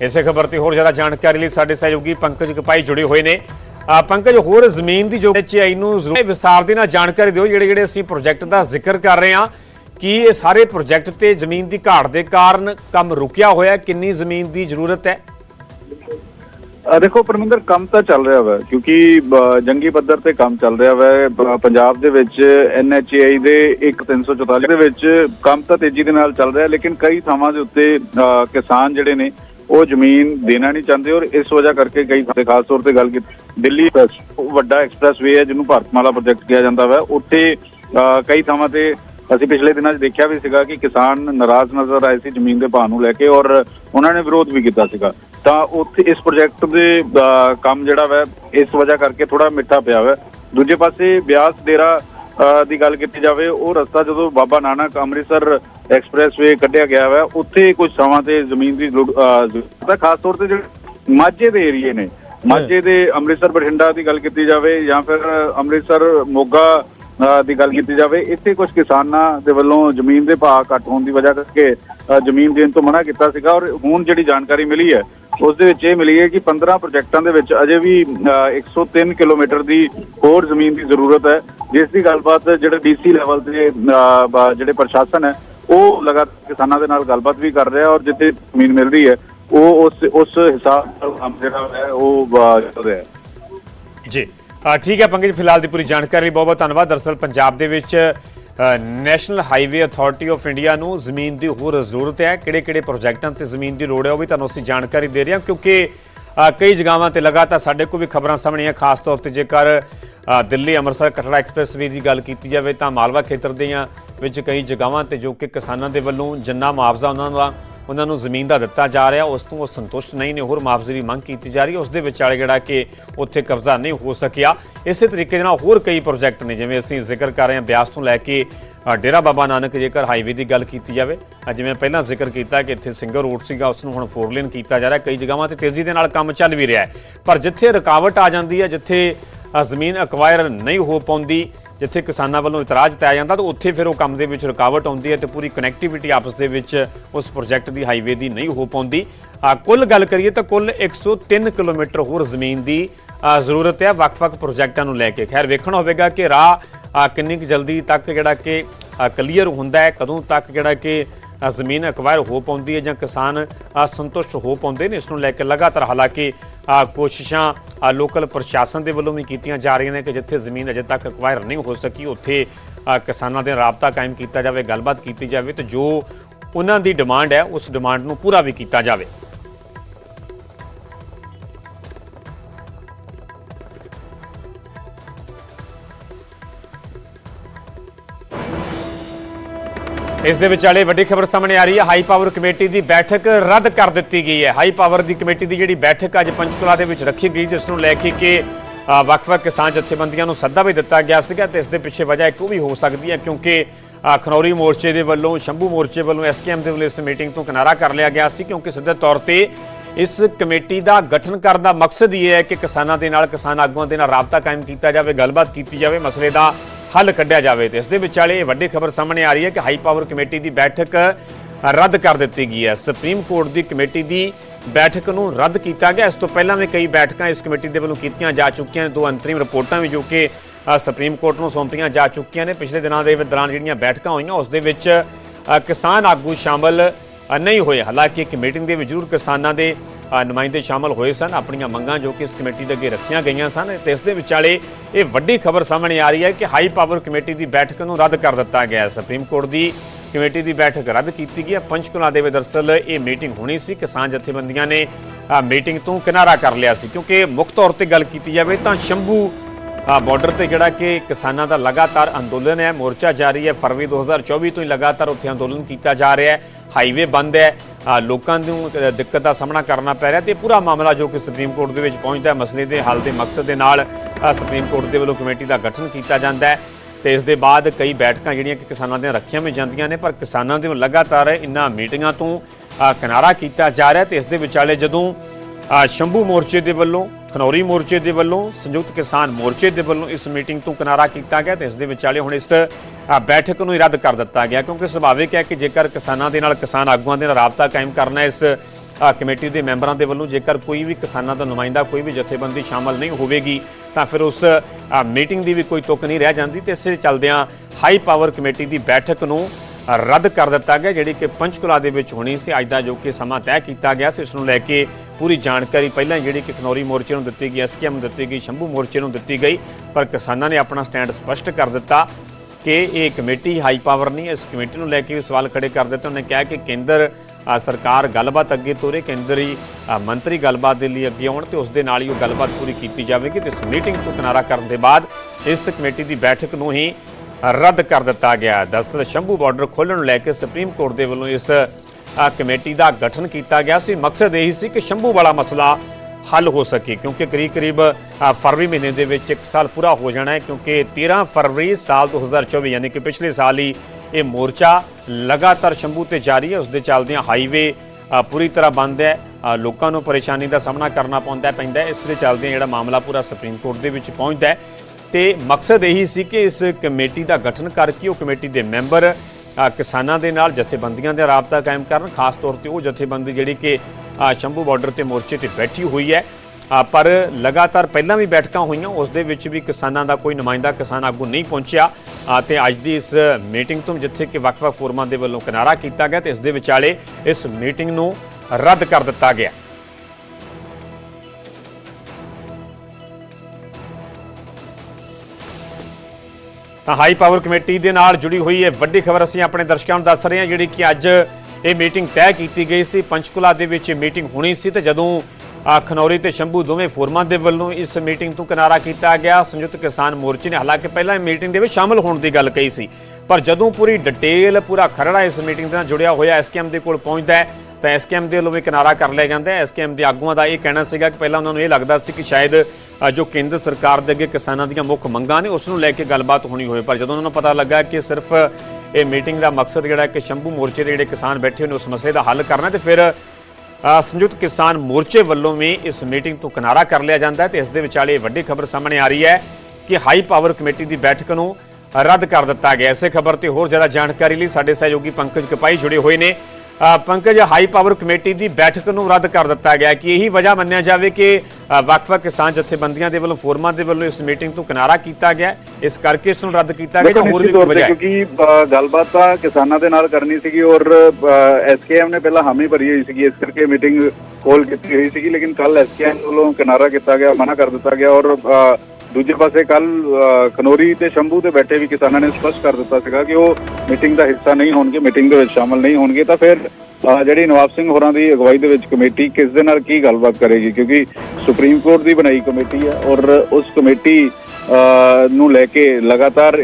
Speaker 1: ਇਸੇ ਖਬਰ ਤੇ ਹੋਰ ਜ਼ਿਆਦਾ ਜਾਣਕਾਰੀ ਲਈ ਸਾਡੇ ਸਹਿਯੋਗੀ ਪੰਕਜ ਕਪਾਈ ਜੁੜੇ ਹੋਏ ਨੇ। ਪੰਕਜ, ਹੋਰ ਜ਼ਮੀਨ ਦੀ ਜੋ ਐਚਆਈ ਨੂੰ ਜ਼ਰੂਰ ਵਿਸਤਾਰ ਦੇ ਨਾਲ ਜਾਣਕਾਰੀ ਦਿਓ ਜਿਹੜੇ ਜਿਹੜੇ ਅਸੀਂ ਪ੍ਰੋਜੈਕਟ ਦਾ ਜ਼ਿਕਰ ਕਰ ਰਹੇ ਹਾਂ। ਕੀ ਇਹ ਸਾਰੇ ਪ੍ਰੋਜੈਕਟ ਤੇ ਜ਼ਮੀਨ ਦੀ ਘਾਟ ਦੇ ਕਾਰਨ ਕੰਮ ਰੁਕਿਆ ਹੋਇਆ ਕਿੰਨੀ ਜ਼ਮੀਨ ਦੀ ਜ਼ਰੂਰਤ ਹੈ?
Speaker 2: ਦੇਖੋ ਪਰਮਿੰਦਰ ਕੰਮ ਤਾਂ ਚੱਲ ਰਿਹਾ ਵਾ ਕਿਉਂਕਿ ਜੰਗੀ ਪੱਧਰ ਤੇ ਕੰਮ ਚੱਲ ਰਿਹਾ ਵਾ। ਪੰਜਾਬ ਦੇ ਵਿੱਚ ਐਨਐਚਏਆਈ ਦੇ 1344 ਦੇ ਵਿੱਚ ਕੰਮ ਤਾਂ ਤੇਜ਼ੀ ਦੇ ਨਾਲ ਚੱਲ ਰਿਹਾ ਲੇਕਿਨ ਕਈ ਥਾਵਾਂ ਦੇ ਉੱਤੇ ਅ, ਕਿਸਾਨ ਜਿਹੜੇ ਨੇ ਉਹ ਜ਼ਮੀਨ ਦੇਣਾ ਨਹੀਂ ਚਾਹੁੰਦੇ ਔਰ ਇਸ ਵਜ੍ਹਾ ਕਰਕੇ ਕਈ ਖਾਸ ਤੌਰ ਤੇ ਗੱਲ ਕੀਤੀ ਦਿੱਲੀ ਵੱਡਾ ਐਕਸਪ੍ਰੈਸ ਵੇ ਹੈ ਜਿਹਨੂੰ ਭਾਰਤਮਾਲਾ ਪ੍ਰੋਜੈਕਟ ਕਿਹਾ ਜਾਂਦਾ ਵਾ। ਉੱਥੇ ਅ, ਕਈ ਥਾਵਾਂ ਤੇ ਅਸੀਂ ਪਿਛਲੇ ਦਿਨਾਂ 'ਚ ਦੇਖਿਆ ਵੀ ਸੀਗਾ ਕਿ ਕਿਸਾਨ ਨਾਰਾਜ਼ ਨਜ਼ਰ ਆਏ ਸੀ ਜ਼ਮੀਨ ਦੇ ਭਾਅ ਨੂੰ ਲੈ ਕੇ ਔਰ ਉਹਨਾਂ ਨੇ ਵਿਰੋਧ ਵੀ ਕੀਤਾ ਸੀਗਾ। ਤਾਂ ਉੱਥੇ ਇਸ ਪ੍ਰੋਜੈਕਟ ਦੇ ਕੰਮ ਜਿਹੜਾ ਵਾ ਇਸ ਵਜ੍ਹਾ ਕਰਕੇ ਥੋੜਾ ਮਿੱਠਾ ਪਿਆ ਵਾ। ਦੂਜੇ ਪਾਸੇ ਬਿਆਸ ਡੇਰਾ ਦੀ ਗੱਲ ਕੀਤੀ ਜਾਵੇ ਉਹ ਰਸਤਾ ਜਦੋਂ ਬਾਬਾ ਨਾਨਕ ਅੰਮ੍ਰਿਤਸਰ ਐਕਸਪ੍ਰੈਸਵੇ ਕੱਢਿਆ ਗਿਆ ਵਾ ਉੱਥੇ ਕੁਝ ਥਾਵਾਂ ਤੇ ਜ਼ਮੀਨ ਦੀ ਜ਼ਰੂਰਤ ਖਾਸ ਤੌਰ ਤੇ ਜਿਹੜੇ ਮਾਝੇ ਦੇ ਏਰੀਏ ਨੇ ਮਾਝੇ ਦੇ ਅੰਮ੍ਰਿਤਸਰ ਬਠਿੰਡਾ ਦੀ ਗੱਲ ਕੀਤੀ ਜਾਵੇ ਜਾਂ ਫਿਰ ਅੰਮ੍ਰਿਤਸਰ ਮੋਗਾ ਦੀ ਗੱਲ ਕੀਤੀ ਜਾਵੇ ਇੱਥੇ ਕੁਝ ਕਿਸਾਨਾਂ ਦੇ ਵੱਲੋਂ ਜ਼ਮੀਨ ਦੇ ਭਾਅ ਘੱਟ ਹੋਣ ਦੀ ਵਜ੍ਹਾ ਕਰਕੇ ਜ਼ਮੀਨ ਦੇਣ ਤੋਂ ਮਨਾ ਕੀਤਾ ਸੀਗਾ ਔਰ ਹੁਣ ਜਿਹੜੀ ਜਾਣਕਾਰੀ ਮਿਲੀ ਹੈ ਉਸ ਦੇ ਵਿੱਚ ਇਹ ਮਿਲੀ ਹੈ ਕਿ 15 ਪ੍ਰੋਜੈਕਟਾਂ ਦੇ ਵਿੱਚ ਅਜੇ ਵੀ ਅ, 103 ਕਿਲੋਮੀਟਰ ਦੀ ਹੋਰ ਜ਼ਮੀਨ ਦੀ ਜ਼ਰੂਰਤ ਹੈ ਜਿਸ ਦੀ ਗੱਲਬਾਤ ਜਿਹੜੇ ਡੀਸੀ ਲੈਵਲ ਤੇ ਜਿਹੜੇ ਪ੍ਰਸ਼ਾਸਨ ਹੈ ਉਹ ਲਗਾਤਾਰ ਕਿਸਾਨਾਂ ਦੇ ਨਾਲ ਗੱਲਬਾਤ ਵੀ ਕਰ ਰਿਹਾ ਔਰ ਜਿੱਥੇ ਜ਼ਮੀਨ ਮਿਲ ਰਹੀ ਹੈ ਉਹ ਉਸ ਉਸ ਹਿਸਾਬ ਨਾਲ ਕੰਮ ਜਿਹੜਾ ਹੈ ਉਹ ਅ, ਚੱਲ ਰਿਹਾ ਹੈ।
Speaker 1: ਜੀ। ਠੀਕ ਹੈ ਪੰਕਜ, ਫਿਲਹਾਲ ਦੀ ਪੂਰੀ ਜਾਣਕਾਰੀ ਲਈ ਬਹੁਤ ਬਹੁਤ ਧੰਨਵਾਦ। ਦਰਸਲ ਪੰਜਾਬ ਦੇ ਵਿੱਚ National Highway Authority of India ਨੂੰ ਜ਼ਮੀਨ ਦੀ ਹੋਰ ਜ਼ਰੂਰਤ ਹੈ। ਕਿਹੜੇ ਕਿਹੜੇ ਪ੍ਰੋਜੈਕਟਾਂ ਤੇ ਜ਼ਮੀਨ ਦੀ ਲੋੜ ਹੈ ਉਹ ਵੀ ਤੁਹਾਨੂੰ ਅਸੀਂ ਜਾਣਕਾਰੀ ਦੇ ਰਹੇ ਹਾਂ ਕਿਉਂਕਿ ਕਈ ਜਗ੍ਹਾਵਾਂ ਤੇ ਲਗਾਤਾਰ ਸਾਡੇ ਕੋਲ ਵੀ ਖਬਰਾਂ ਸਾਹਮਣੇ ਆ, ਖਾਸ ਤੌਰ ਤੇ ਜੇਕਰ ਦਿੱਲੀ, ਅੰਮ੍ਰਿਤਸਰ, ਕਟੜਾ ਐਕਸਪ੍ਰੈਸਵੇ ਦੀ ਗੱਲ ਕੀਤੀ ਜਾਵੇ ਤਾਂ ਮਾਲਵਾ ਖੇਤਰ ਦੀਆਂ ਵਿੱਚ ਕਈ ਜਗ੍ਹਾਵਾਂ ਤੇ ਜੋ ਕਿ ਕਿਸਾਨਾਂ ਦੇ ਵੱਲੋਂ ਜਿੰਨਾ ਮੁਆਵਜ਼ਾ ਉਹਨਾਂ ਦਾ ਉਹਨਾਂ ਨੂੰ ਜ਼ਮੀਨ ਦਾ ਦਿੱਤਾ ਜਾ ਰਿਹਾ, ਉਸ ਤੋਂ ਉਹ ਸੰਤੁਸ਼ਟ ਨਹੀਂ ਨੇ, ਹੋਰ ਮੁਆਵਜ਼ੇ ਦੀ ਮੰਗ ਕੀਤੀ ਜਾ ਰਹੀ ਹੈ। ਉਸ ਦੇ ਵਿਚਾਲੇ ਜਿਹੜਾ ਕਿ ਉੱਥੇ ਕਬਜ਼ਾ ਨਹੀਂ ਹੋ ਸਕਿਆ। ਇਸੇ ਤਰੀਕੇ ਦੇ ਨਾਲ ਹੋਰ ਕਈ ਪ੍ਰੋਜੈਕਟ ਨੇ, ਜਿਵੇਂ ਅਸੀਂ ਜ਼ਿਕਰ ਕਰ ਰਹੇ ਹਾਂ ਬਿਆਸ ਤੋਂ ਲੈ ਕੇ ਡੇਰਾ ਬਾਬਾ ਨਾਨਕ ਜੇਕਰ ਹਾਈਵੇ ਦੀ ਗੱਲ ਕੀਤੀ ਜਾਵੇ। ਜਿਵੇਂ ਪਹਿਲਾਂ ਜ਼ਿਕਰ ਕੀਤਾ ਕਿ ਇੱਥੇ ਸਿੰਗਲ ਰੋਡ ਸੀਗਾ ਉਸ ਨੂੰ ਹੁਣ ਫੋਰ ਲੇਨ ਕੀਤਾ ਜਾ ਰਿਹਾ। ਕਈ ਜਗ੍ਹਾਵਾਂ ਤੇ ਤੇਜ਼ੀ ਦੇ ਨਾਲ ਕੰਮ ਚੱਲ ਵੀ ਰਿਹਾ ਹੈ। ਪਰ ਜਿੱਥੇ ਰੁਕਾਵਟ ਆ ਜਾਂਦੀ ਹੈ, ਜਿੱਥੇ ਜ਼ਮੀਨ ਅਕਵਾਇਰ ਨਹੀਂ ਹੋ ਪਾਉਂਦੀ ਜਿੱਥੇ ਕਿਸਾਨਾਂ ਵੱਲੋਂ ਇਤਰਾਜ਼ ਜਤਾਇਆ ਜਾਂਦਾ ਤਾਂ ਉੱਥੇ ਫਿਰ ਉਹ ਕੰਮ ਦੇ ਵਿੱਚ ਰੁਕਾਵਟ ਆਉਂਦੀ ਹੈ ਤੇ ਪੂਰੀ ਕਨੈਕਟੀਵਿਟੀ ਆਪਸ ਦੇ ਵਿੱਚ ਉਸ ਪ੍ਰੋਜੈਕਟ ਦੀ ਹਾਈਵੇ ਦੀ ਨਹੀਂ ਹੋ ਪਾਉਂਦੀ। ਕੁੱਲ ਗੱਲ ਕਰੀਏ ਤਾਂ ਕੁੱਲ 103 ਕਿਲੋਮੀਟਰ ਹੋਰ ਜ਼ਮੀਨ ਦੀ ਜ਼ਰੂਰਤ ਹੈ ਵੱਖ-ਵੱਖ ਪ੍ਰੋਜੈਕਟਾਂ ਨੂੰ ਲੈ ਕੇ। ਖੈਰ, ਵੇਖਣਾ ਹੋਵੇਗਾ ਕਿ ਰਾਹ ਕਿੰਨੀ ਕੁ ਜਲਦੀ ਤੱਕ ਜਿਹੜਾ ਕਿ ਕਲੀਅਰ ਹੁੰਦਾ ਹੈ, ਕਦੋਂ ਤੱਕ ਜਿਹੜਾ ਕਿ ਜ਼ਮੀਨ ਅਕਵਾਇਰ ਹੋ ਪਾਉਂਦੀ ਹੈ ਜਾਂ ਕਿਸਾਨ ਅਸੰਤੁਸ਼ਟ ਹੋ ਪਾਉਂਦੇ ਨੇ, ਇਸ ਨੂੰ ਲੈ ਕੇ ਲਗਾਤਾਰ ਹਾਲਾਂਕਿ ਕੋਸ਼ਿਸ਼ਾਂ ਲੋਕਲ ਪ੍ਰਸ਼ਾਸਨ ਦੇ ਵੱਲੋਂ ਵੀ ਕੀਤੀਆਂ ਜਾ ਰਹੀਆਂ ਨੇ ਕਿ ਜਿੱਥੇ ਜ਼ਮੀਨ ਅਜੇ ਤੱਕ ਅਕਵਾਇਰ ਨਹੀਂ ਹੋ ਸਕੀ, ਉੱਥੇ ਕਿਸਾਨਾਂ ਦੇ ਰਾਬਤਾ ਕਾਇਮ ਕੀਤਾ ਜਾਵੇ, ਗੱਲਬਾਤ ਕੀਤੀ ਜਾਵੇ ਤੇ ਜੋ ਉਹਨਾਂ ਦੀ ਡਿਮਾਂਡ ਹੈ, ਉਸ ਡਿਮਾਂਡ ਨੂੰ ਪੂਰਾ ਵੀ ਕੀਤਾ ਜਾਵੇ। ਇਸ ਦੇ ਵਿਚਾਲੇ ਵੱਡੀ ਖਬਰ ਸਾਹਮਣੇ ਆ ਰਹੀ ਹੈ। ਹਾਈ ਪਾਵਰ ਕਮੇਟੀ ਦੀ ਬੈਠਕ ਰੱਦ ਕਰ ਦਿੱਤੀ ਗਈ ਹੈ। ਹਾਈ ਪਾਵਰ ਦੀ ਕਮੇਟੀ ਦੀ ਜਿਹੜੀ ਬੈਠਕ ਅੱਜ ਪੰਚਕੁਲਾ ਦੇ ਵਿੱਚ ਰੱਖੀ ਗਈ, ਜਿਸ ਨੂੰ ਲੈ ਕੇ ਕਿ ਵੱਖ-ਵੱਖ ਕਿਸਾਨ ਜਥੇਬੰਦੀਆਂ ਨੂੰ ਸੱਦਾ ਵੀ ਦਿੱਤਾ ਗਿਆ ਸੀਗਾ ਤੇ ਇਸ ਦੇ ਪਿੱਛੇ ਵਜ੍ਹਾ ਇੱਕ ਉਹ ਵੀ ਹੋ ਸਕਦੀ ਹੈ ਕਿਉਂਕਿ ਖਨੌਰੀ ਮੋਰਚੇ ਦੇ ਵੱਲੋਂ, ਸ਼ੰਭੂ ਮੋਰਚੇ ਵੱਲੋਂ ਐਸਕੇਐਮ ਦੇ ਵੱਲੋਂ ਇਸ ਮੀਟਿੰਗ ਤੋਂ ਕਿਨਾਰਾ ਕਰ ਲਿਆ ਗਿਆ ਸੀ ਕਿਉਂਕਿ ਸਿੱਧੇ ਤੌਰ ਤੇ ਇਸ ਕਮੇਟੀ ਦਾ ਗਠਨ ਕਰਨ ਦਾ ਮਕਸਦ ਇਹ ਹੈ ਕਿ ਕਿਸਾਨਾਂ ਦੇ ਨਾਲ ਕਿਸਾਨ ਆਗੂਆਂ ਦੇ ਨਾਲ ਰਾਬਤਾ ਕਾਇਮ ਕੀਤਾ ਜਾਵੇ, ਗੱਲਬਾਤ ਕੀਤੀ ਜਾਵੇ। ਮਸਲੇ ਦਾ ਹੱਲ ਕੱਢਿਆ ਜਾਵੇ ਤੇ ਇਸ ਦੇ ਵਿਚਾਲੇ ਇਹ ਵੱਡੀ ਖਬਰ ਸਾਹਮਣੇ ਆ ਰਹੀ ਹੈ ਕਿ ਹਾਈ ਪਾਵਰ ਕਮੇਟੀ ਦੀ ਬੈਠਕ ਰੱਦ ਕਰ ਦਿੱਤੀ ਗਈ ਹੈ। ਸੁਪਰੀਮ ਕੋਰਟ ਦੀ ਕਮੇਟੀ ਦੀ ਬੈਠਕ ਨੂੰ ਰੱਦ ਕੀਤਾ ਗਿਆ। ਇਸ ਤੋਂ ਪਹਿਲਾਂ ਵੀ ਕਈ ਬੈਠਕਾਂ ਇਸ ਕਮੇਟੀ ਦੇ ਵੱਲੋਂ ਕੀਤੀਆਂ ਜਾ ਚੁੱਕੀਆਂ ਨੇ। ਦੋ ਅੰਤਰਿਮ ਰਿਪੋਰਟਾਂ ਵੀ ਜੋ ਕਿ ਸੁਪਰੀਮ ਕੋਰਟ ਨੂੰ ਸੌਂਪੀਆਂ ਜਾ ਚੁੱਕੀਆਂ ਨੇ। ਪਿਛਲੇ ਦਿਨਾਂ ਦੇ ਦੌਰਾਨ ਜਿਹੜੀਆਂ ਬੈਠਕਾਂ ਹੋਈਆਂ, ਉਸ ਦੇ ਵਿੱਚ ਕਿਸਾਨ ਆਗੂ ਸ਼ਾਮਲ ਨਹੀਂ ਹੋਏ। ਹਾਲਾਂਕਿ ਇੱਕ ਮੀਟਿੰਗ ਦੇ ਵਿੱਚ ਜ਼ਰੂਰ ਕਿਸਾਨਾਂ ਦੇ ਨੁਮਾਇੰਦੇ ਸ਼ਾਮਲ ਹੋਏ ਸਨ। ਆਪਣੀਆਂ ਮੰਗਾਂ ਜੋ ਕਿ ਇਸ ਕਮੇਟੀ ਦੇ ਅੱਗੇ ਰੱਖੀਆਂ ਗਈਆਂ ਸਨ ਤੇ ਇਸ ਦੇ ਵਿਚਾਲੇ ਇਹ ਵੱਡੀ ਖਬਰ ਸਾਹਮਣੇ ਆ ਰਹੀ ਹੈ ਕਿ ਹਾਈ ਪਾਵਰ ਕਮੇਟੀ ਦੀ ਬੈਠਕ ਨੂੰ ਰੱਦ ਕਰ ਦਿੱਤਾ ਗਿਆ ਹੈ। ਸੁਪਰੀਮ ਕੋਰਟ ਦੀ ਕਮੇਟੀ ਦੀ ਬੈਠਕ ਰੱਦ ਕੀਤੀ ਗਈ ਹੈ। ਪੰਚਕੁਲਾ ਦੇ ਵਿੱਚ ਦਰਸਲ ਇਹ ਮੀਟਿੰਗ ਹੋਣੀ ਸੀ। ਕਿਸਾਨ ਜਥੇਬੰਦੀਆਂ ਨੇ ਮੀਟਿੰਗ ਤੋਂ ਕਿਨਾਰਾ ਕਰ ਲਿਆ ਸੀ। ਕਿਉਂਕਿ ਮੁੱਖ ਤੌਰ ਤੇ ਗੱਲ ਕੀਤੀ ਜਾਵੇ ਤਾਂ ਸ਼ੰਭੂ ਬਾਰਡਰ ਤੇ ਜਿਹੜਾ ਕਿ ਕਿਸਾਨਾਂ ਦਾ ਲਗਾਤਾਰ ਅੰਦੋਲਨ ਹੈ, ਮੋਰਚਾ ਜਾਰੀ ਹੈ, ਫਰਵਰੀ 2024 ਤੋਂ ਹੀ ਲਗਾਤਾਰ ਉੱਥੇ ਅੰਦੋਲਨ ਕੀਤਾ ਜਾ ਰਿਹਾ ਹੈ। ਹਾਈਵੇ ਬੰਦ ਹੈ ਲੋਕਾਂ ਨੂੰ ਦਿੱਕਤ ਦਾ ਸਾਹਮਣਾ ਕਰਨਾ ਪੈ ਰਿਹਾ ਤੇ ਪੂਰਾ ਮਾਮਲਾ ਜੋ ਕਿ ਸੁਪਰੀਮ ਕੋਰਟ ਦੇ ਵਿੱਚ ਪਹੁੰਚਦਾ ਹੈ, ਮਸਲੇ ਦੇ ਹੱਲ ਦੇ ਮਕਸਦ ਦੇ ਨਾਲ ਸੁਪਰੀਮ ਕੋਰਟ ਦੇ ਵੱਲੋਂ ਕਮੇਟੀ ਦਾ ਗਠਨ ਕੀਤਾ ਜਾਂਦਾ ਹੈ। ਤੇ ਇਸ ਦੇ ਬਾਅਦ ਕਈ ਬੈਠਕਾਂ ਜਿਹੜੀਆਂ ਕਿ ਕਿਸਾਨਾਂ ਦੀਆਂ ਰੱਖੀਆਂ ਵੀ ਜਾਂਦੀਆਂ ਨੇ, ਪਰ ਕਿਸਾਨਾਂ ਦੇ ਲਗਾਤਾਰ ਇਨ੍ਹਾਂ ਮੀਟਿੰਗਾਂ ਤੋਂ ਕਿਨਾਰਾ ਕੀਤਾ ਜਾ ਰਿਹਾ ਤੇ ਇਸ ਦੇ ਵਿਚਾਲੇ ਜਦੋਂ ਸ਼ੰਭੂ ਮੋਰਚੇ ਦੇ ਵੱਲੋਂ ਖਨੌਰੀ ਮੋਰਚੇ ਦੇ ਵੱਲੋਂ, ਸੰਯੁਕਤ ਕਿਸਾਨ ਮੋਰਚੇ ਦੇ ਵੱਲੋਂ ਇਸ ਮੀਟਿੰਗ ਤੋਂ ਕਿਨਾਰਾ ਕੀਤਾ ਗਿਆ ਤੇ ਇਸ ਦੇ ਵਿਚਾਲੇ ਹੁਣ ਇਸ ਬੈਠਕ ਨੂੰ ਹੀ ਰੱਦ ਕਰ ਦਿੱਤਾ ਗਿਆ ਕਿਉਂਕਿ ਸੁਭਾਵਿਕ ਹੈ ਕਿ ਜੇਕਰ ਕਿਸਾਨਾਂ ਦੇ ਨਾਲ ਕਿਸਾਨ ਆਗੂਆਂ ਦੇ ਨਾਲ ਰਾਬਤਾ ਕਾਇਮ ਕਰਨਾ ਇਸ ਕਮੇਟੀ ਦੇ ਮੈਂਬਰਾਂ ਦੇ ਵੱਲੋਂ, ਜੇਕਰ ਕੋਈ ਵੀ ਕਿਸਾਨਾਂ ਦਾ ਨੁਮਾਇੰਦਾ, ਕੋਈ ਵੀ ਜਥੇਬੰਦੀ ਸ਼ਾਮਲ ਨਹੀਂ ਹੋਵੇਗੀ, ਤਾਂ ਫਿਰ ਉਸ ਮੀਟਿੰਗ ਦੀ ਵੀ ਕੋਈ ਤੁਕ ਨਹੀਂ ਰਹਿ ਜਾਂਦੀ ਤੇ ਇਸੇ ਚੱਲਦਿਆਂ ਹਾਈ ਪਾਵਰ ਕਮੇਟੀ ਦੀ ਬੈਠਕ ਨੂੰ ਰੱਦ ਕਰ ਦਿੱਤਾ ਗਿਆ, ਜਿਹੜੀ ਕਿ ਪੰਚਕੁਲਾ ਦੇ ਵਿੱਚ ਹੋਣੀ ਸੀ। ਅੱਜ ਦਾ ਜੋ ਕਿ ਸਮਾਂ ਤੈਅ ਕੀਤਾ ਗਿਆ ਸੀ, ਇਸ ਨੂੰ ਲੈ ਕੇ ਪੂਰੀ ਜਾਣਕਾਰੀ ਪਹਿਲਾਂ ਜਿਹੜੀ ਕਿ ਖਨੌਰੀ ਮੋਰਚੇ ਨੂੰ ਦਿੱਤੀ ਗਈ ਐਸਕੇਐਮ ਨੂੰ ਦਿੱਤੀ ਗਈ, ਸ਼ੰਭੂ ਮੋਰਚੇ ਨੂੰ ਦਿੱਤੀ ਗਈ, ਪਰ ਕਿਸਾਨਾਂ ਨੇ ਆਪਣਾ ਸਟੈਂਡ ਸਪਸ਼ਟ ਕਰ ਦਿੱਤਾ ਕਿ ਇਹ ਕਮੇਟੀ ਹਾਈ ਪਾਵਰ ਨਹੀਂ ਹੈ। ਇਸ ਕਮੇਟੀ ਨੂੰ ਲੈ ਕੇ ਵੀ ਸਵਾਲ ਖੜੇ ਕਰ ਦਿੱਤੇ ਉਹਨੇ ਕਿਹਾ ਕਿ ਕੇਂਦਰ ਸਰਕਾਰ ਗੱਲਬਾਤ ਅੱਗੇ ਤੋਰੇ, ਕੇਂਦਰੀ ਮੰਤਰੀ ਗੱਲਬਾਤ ਦੇ ਲਈ ਅੱਗੇ ਆਉਣ ਤੇ ਉਸ ਦੇ ਨਾਲ ਹੀ ਉਹ ਗੱਲਬਾਤ ਪੂਰੀ ਕੀਤੀ ਜਾਵੇਗੀ ਤੇ ਇਸ ਮੀਟਿੰਗ ਤੋਂ ਕਿਨਾਰਾ ਕਰਨ ਦੇ ਬਾਅਦ ਇਸ ਕਮੇਟੀ ਦੀ ਬੈਠਕ ਨੂੰ ਹੀ ਰੱਦ ਕਰ ਦਿੱਤਾ ਗਿਆ ਦਰਅਸਲ ਸ਼ੰਭੂ ਬਾਰਡਰ ਖੋਲ੍ਹਣ ਨੂੰ ਲੈ ਕੇ ਸੁਪਰੀਮ ਕੋਰਟ ਦੇ ਵੱਲੋਂ ਇਸ ਕਮੇਟੀ ਦਾ ਗਠਨ ਕੀਤਾ ਗਿਆ ਸੀ। ਮਕਸਦ ਇਹੀ ਸੀ ਕਿ ਸ਼ੰਭੂ ਵਾਲਾ ਮਸਲਾ ਹੱਲ ਹੋ ਸਕੇ, ਕਿਉਂਕਿ ਕਰੀਬ ਕਰੀਬ ਫਰਵਰੀ ਮਹੀਨੇ ਦੇ ਵਿੱਚ ਇੱਕ ਸਾਲ ਪੂਰਾ ਹੋ ਜਾਣਾ ਹੈ, ਕਿਉਂਕਿ 13 ਫਰਵਰੀ ਸਾਲ 2024 ਯਾਨੀ ਕਿ ਪਿਛਲੇ ਸਾਲ ਹੀ ਇਹ ਮੋਰਚਾ ਲਗਾਤਾਰ ਸ਼ੰਭੂ ਤੇ ਜਾਰੀ ਹੈ। ਉਸ ਦੇ ਚੱਲਦਿਆਂ ਹਾਈਵੇ ਪੂਰੀ ਤਰ੍ਹਾਂ ਬੰਦ ਹੈ। ਲੋਕਾਂ ਨੂੰ ਪਰੇਸ਼ਾਨੀ ਦਾ ਸਾਹਮਣਾ ਕਰਨਾ ਪੈਂਦਾ ਪੈਂਦਾ ਇਸ ਦੇ ਚੱਲਦਿਆਂ ਜਿਹੜਾ ਮਾਮਲਾ ਪੂਰਾ ਸੁਪਰੀਮ ਕੋਰਟ ਦੇ ਵਿੱਚ ਪਹੁੰਚਦਾ ਹੈ। ਤੇ ਮਕਸਦ ਇਹੀ ਸੀ ਕਿ ਇਸ ਕਮੇਟੀ ਦਾ ਗਠਨ ਕਰਕੇ ਉਹ ਕਮੇਟੀ ਦੇ ਮੈਂਬਰ ਕਿਸਾਨਾਂ ਦੇ ਨਾਲ ਜਥੇਬੰਦੀਆਂ ਦੇ ਰਾਬਤਾ ਕਾਇਮ ਕਰਨ ਖਾਸ ਤੌਰ ਤੇ ਉਹ ਜਥੇਬੰਦੀ ਜਿਹੜੀ ਕਿ ਸ਼ੰਭੂ ਬਾਰਡਰ ਤੇ ਮੋਰਚੇ ਤੇ ਬੈਠੀ ਹੋਈ ਹੈ। ਪਰ ਲਗਾਤਾਰ ਪਹਿਲਾਂ ਵੀ ਬੈਠਕਾਂ ਹੋਈਆਂ ਉਸ ਦੇ ਵਿੱਚ ਵੀ ਕਿਸਾਨਾਂ ਦਾ ਕੋਈ ਨੁਮਾਇੰਦਾ ਕਿਸਾਨ ਆਗੂ ਨਹੀਂ ਪਹੁੰਚਿਆ। ਅ, ਤੇ ਅੱਜ ਦੀ ਇਸ ਮੀਟਿੰਗ ਤੋਂ ਜਿੱਥੇ ਕਿ ਵੱਖ-ਵੱਖ ਫੋਰਮਾਂ ਦੇ ਵੱਲੋਂ ਕਿਨਾਰਾ ਕੀਤਾ ਗਿਆ ਤੇ ਇਸ ਦੇ ਵਿਚਾਲੇ ਇਸ ਮੀਟਿੰਗ ਨੂੰ ਰੱਦ ਕਰ ਦਿੱਤਾ ਗਿਆ। ਤਾਂ ਹਾਈ ਪਾਵਰ ਕਮੇਟੀ ਦੇ ਨਾਲ ਜੁੜੀ ਹੋਈ ਇਹ ਵੱਡੀ ਖਬਰ ਅਸੀਂ ਆਪਣੇ ਦਰਸ਼ਕਾਂ ਨੂੰ ਦੱਸ ਰਹੇ ਹਾਂ, ਜਿਹੜੀ ਕਿ ਅੱਜ ਇਹ ਮੀਟਿੰਗ ਤੈਅ ਕੀਤੀ ਗਈ ਸੀ। ਪੰਚਕੁਲਾ ਦੇ ਵਿੱਚ ਮੀਟਿੰਗ ਹੋਣੀ ਸੀ ਤੇ ਜਦੋਂ ਖਨੌਰੀ ਤੇ ਸ਼ੰਭੂ ਦੋਵੇਂ ਫੋਰਮਾਂ ਦੇ ਵੱਲੋਂ ਇਸ ਮੀਟਿੰਗ ਤੋਂ ਕਿਨਾਰਾ ਕੀਤਾ ਗਿਆ, ਸੰਯੁਕਤ ਕਿਸਾਨ ਮੋਰਚੇ ਨੇ ਹਾਲਾਂਕਿ ਪਹਿਲਾਂ ਇਹ ਮੀਟਿੰਗ ਦੇ ਵਿੱਚ ਸ਼ਾਮਲ ਹੋਣ ਦੀ ਗੱਲ ਕਹੀ ਸੀ। ਪਰ ਜਦੋਂ ਪੂਰੀ ਡਿਟੇਲ, ਪੂਰਾ ਖਰੜਾ ਇਸ ਮੀਟਿੰਗ ਦੇ ਨਾਲ ਜੁੜਿਆ ਹੋਇਆ ਐਸਕੇਐਮ ਦੇ ਕੋਲ ਪਹੁੰਚਦਾ ਹੈ ਤਾਂ ਐਸਕੇਐਮ ਦੇ ਵੱਲੋਂ ਵੀ ਕਿਨਾਰਾ ਕਰ ਲਿਆ ਜਾਂਦਾ ਹੈ। ਐਸਕੇਐਮ ਦੇ ਆਗੂਆਂ ਦਾ ਇਹ ਕਹਿਣਾ ਸੀਗਾ ਕਿ ਪਹਿਲਾਂ ਉਹਨਾਂ ਨੂੰ ਇਹ ਲੱਗਦਾ ਸੀ ਕਿ ਸ਼ਾਇਦ ਜੋ ਕੇਂਦਰ ਸਰਕਾਰ ਦੇ ਅੱਗੇ ਕਿਸਾਨਾਂ ਦੀਆਂ ਮੁੱਖ ਮੰਗਾਂ ਨੇ, ਉਸ ਨੂੰ ਲੈ ਕੇ ਗੱਲਬਾਤ ਹੋਣੀ ਹੋਵੇ। ਪਰ ਜਦੋਂ ਉਹਨਾਂ ਨੂੰ ਪਤਾ ਲੱਗਾ ਕਿ ਸਿਰਫ ਇਹ ਮੀਟਿੰਗ ਦਾ ਮਕਸਦ ਜਿਹੜਾ ਕਿ ਸ਼ੰਭੂ ਮੋਰਚੇ ਦੇ ਜਿਹੜੇ ਕਿਸਾਨ ਬੈਠੇ ਹੋਏ ਨੇ, ਉਸ ਮਸਲੇ ਦਾ ਹੱਲ ਕਰਨਾ ਤੇ ਫਿਰ ਸੰਯੁਕਤ ਕਿਸਾਨ ਮੋਰਚੇ ਵੱਲੋਂ ਵੀ ਇਸ ਮੀਟਿੰਗ ਤੋਂ ਕਿਨਾਰਾ ਕਰ ਲਿਆ ਜਾਂਦਾ ਹੈ ਤੇ ਇਸ ਦੇ ਵਿਚਾਲੇ ਵੱਡੀ ਖਬਰ ਸਾਹਮਣੇ ਆ ਰਹੀ ਹੈ ਕਿ ਹਾਈ ਪਾਵਰ ਕਮੇਟੀ ਦੀ ਬੈਠਕ ਨੂੰ ਰੱਦ ਕਰ ਦਿੱਤਾ ਗਿਆ। ਇਸੇ ਖਬਰ ਤੇ ਹੋਰ ਜ਼ਿਆਦਾ ਜਾਣਕਾਰੀ ਲਈ ਸਾਡੇ ਸਹਿਯੋਗੀ ਪੰਕਜ ਕਪਾਈ ਜੁੜੇ ਹੋਏ ਨੇ। ਪੰਕਜ ਹਾਈ ਪਾਵਰ ਕਮੇਟੀ ਦੀ ਬੈਠਕ ਨੂੰ ਰੱਦ ਕਰ ਦਿੱਤਾ ਗਿਆ ਕਿ ਇਹੀ ਵਜ੍ਹਾ ਮੰਨਿਆ ਜਾਵੇ ਕਿ ਵੱਖ-ਵੱਖ ਕਿਸਾਨ ਜਥੇਬੰਦੀਆਂ ਦੇ ਵੱਲੋਂ ਫੋਰਮਾਂ ਦੇ ਵੱਲੋਂ ਇਸ ਮੀਟਿੰਗ ਤੋਂ ਕਿਨਾਰਾ ਕੀਤਾ ਗਿਆ। ਇਸ ਕਰਕੇ ਇਸ ਨੂੰ ਰੱਦ ਕੀਤਾ ਗਿਆ ਜਾਂ ਹੋਰ ਵੀ ਕੋਈ ਵਜ੍ਹਾ
Speaker 2: ਕਿਉਂਕਿ ਗੱਲਬਾਤ ਤਾਂ ਕਿਸਾਨਾਂ ਦੇ ਨਾਲ ਕਰਨੀ ਸੀਗੀ ਔਰ ਐਸਕੇਐਮ ਨੇ ਪਹਿਲਾਂ ਹਾਮੀ ਭਰੀ ਹੋਈ ਸੀਗੀ ਇਸ ਕਰਕੇ ਮੀਟਿੰਗ ਕਾਲ ਕੀਤੀ ਹੋਈ ਸੀਗੀ ਲੇਕਿਨ ਕੱਲ ਐਸਕੇਐਮ ਵੱਲੋਂ ਕਿਨਾਰਾ ਕੀਤਾ ਗਿਆ ਮਨਾ ਕਰ ਦਿੱਤਾ ਗਿਆ ਔਰ ਦੂਜੇ ਪਾਸੇ ਕੱਲ ਖਨੋਰੀ ਤੇ ਸ਼ੰਭੂ ਤੇ ਬੈਠੇ ਵੀ ਕਿਸਾਨਾਂ ਨੇ ਸਪਸ਼ਟ ਕਰ ਦਿੱਤਾ ਸੀਗਾ ਕਿ ਉਹ ਮੀਟਿੰਗ ਦਾ ਹਿੱਸਾ ਨਹੀਂ ਹੋਣਗੇ, ਮੀਟਿੰਗ ਦੇ ਵਿੱਚ ਸ਼ਾਮਲ ਨਹੀਂ ਹੋਣਗੇ। ਤਾਂ ਫਿਰ ਜਿਹੜੀ ਨਵਾਬ ਸਿੰਘ ਹੋਰਾਂ ਦੀ ਅਗਵਾਈ ਦੇ ਵਿੱਚ ਕਮੇਟੀ, ਕਿਸ ਦੇ ਨਾਲ ਕੀ ਗੱਲਬਾਤ ਕਰੇਗੀ? ਕਿਉਂਕਿ ਸੁਪਰੀਮ ਕੋਰਟ ਦੀ ਬਣਾਈ ਕਮੇਟੀ ਹੈ ਔਰ ਉਸ ਕਮੇਟੀ ਨੂੰ ਲੈ ਕੇ ਲਗਾਤਾਰ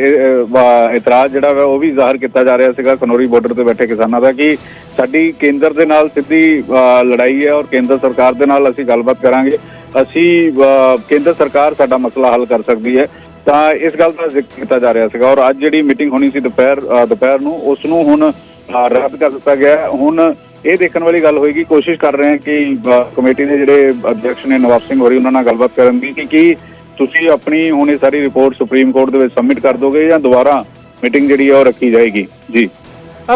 Speaker 2: ਇਤਰਾਜ਼ ਜਿਹੜਾ ਵਾ ਉਹ ਵੀ ਜ਼ਾਹਰ ਕੀਤਾ ਜਾ ਰਿਹਾ ਸੀਗਾ ਕਨੌਰੀ ਬਾਰਡਰ ਤੇ ਬੈਠੇ ਕਿਸਾਨਾਂ ਦਾ ਕਿ ਸਾਡੀ ਕੇਂਦਰ ਦੇ ਨਾਲ ਸਿੱਧੀ ਲੜਾਈ ਹੈ ਔਰ ਕੇਂਦਰ ਸਰਕਾਰ ਦੇ ਨਾਲ ਅਸੀਂ ਗੱਲਬਾਤ ਕਰਾਂਗੇ। ਅਸੀਂ ਕੇਂਦਰ ਸਰਕਾਰ ਸਾਡਾ ਮਸਲਾ ਹੱਲ ਕਰ ਸਕਦੀ ਹੈ। ਤਾਂ ਇਸ ਗੱਲ ਦਾ ਜ਼ਿਕਰ ਕੀਤਾ ਜਾ ਰਿਹਾ ਸੀਗਾ ਔਰ ਅੱਜ ਜਿਹੜੀ ਮੀਟਿੰਗ ਹੋਣੀ ਸੀ ਦੁਪਹਿਰ ਦੁਪਹਿਰ ਨੂੰ ਉਸ ਨੂੰ ਹੁਣ ਰੱਦ ਕਰ ਦਿੱਤਾ ਗਿਆ ਹੁਣ ਇਹ ਦੇਖਣ ਵਾਲੀ ਗੱਲ ਹੋਏਗੀ, ਕੋਸ਼ਿਸ਼ ਕਰ ਰਹੇ ਹਾਂ ਕਿ ਕਮੇਟੀ ਦੇ ਜਿਹੜੇ ਅਧਿਕਸ਼ ਨੇ ਨਵਾਬ ਸਿੰਘ ਹੋਰੀ, ਉਹਨਾਂ ਨਾਲ ਗੱਲਬਾਤ ਕਰਨ ਦੀ ਕਿ ਕੀ ਤੁਸੀਂ ਆਪਣੀ ਹੁਣ ਇਹ ਸਾਰੀ ਰਿਪੋਰਟ ਸੁਪਰੀਮ ਕੋਰਟ ਦੇ ਵਿੱਚ ਸਬਮਿਟ ਕਰ ਦੋਗੇ ਜਾਂ ਦੁਬਾਰਾ ਮੀਟਿੰਗ ਜਿਹੜੀ ਹੈ ਉਹ ਰੱਖੀ ਜਾਏਗੀ? ਜੀ।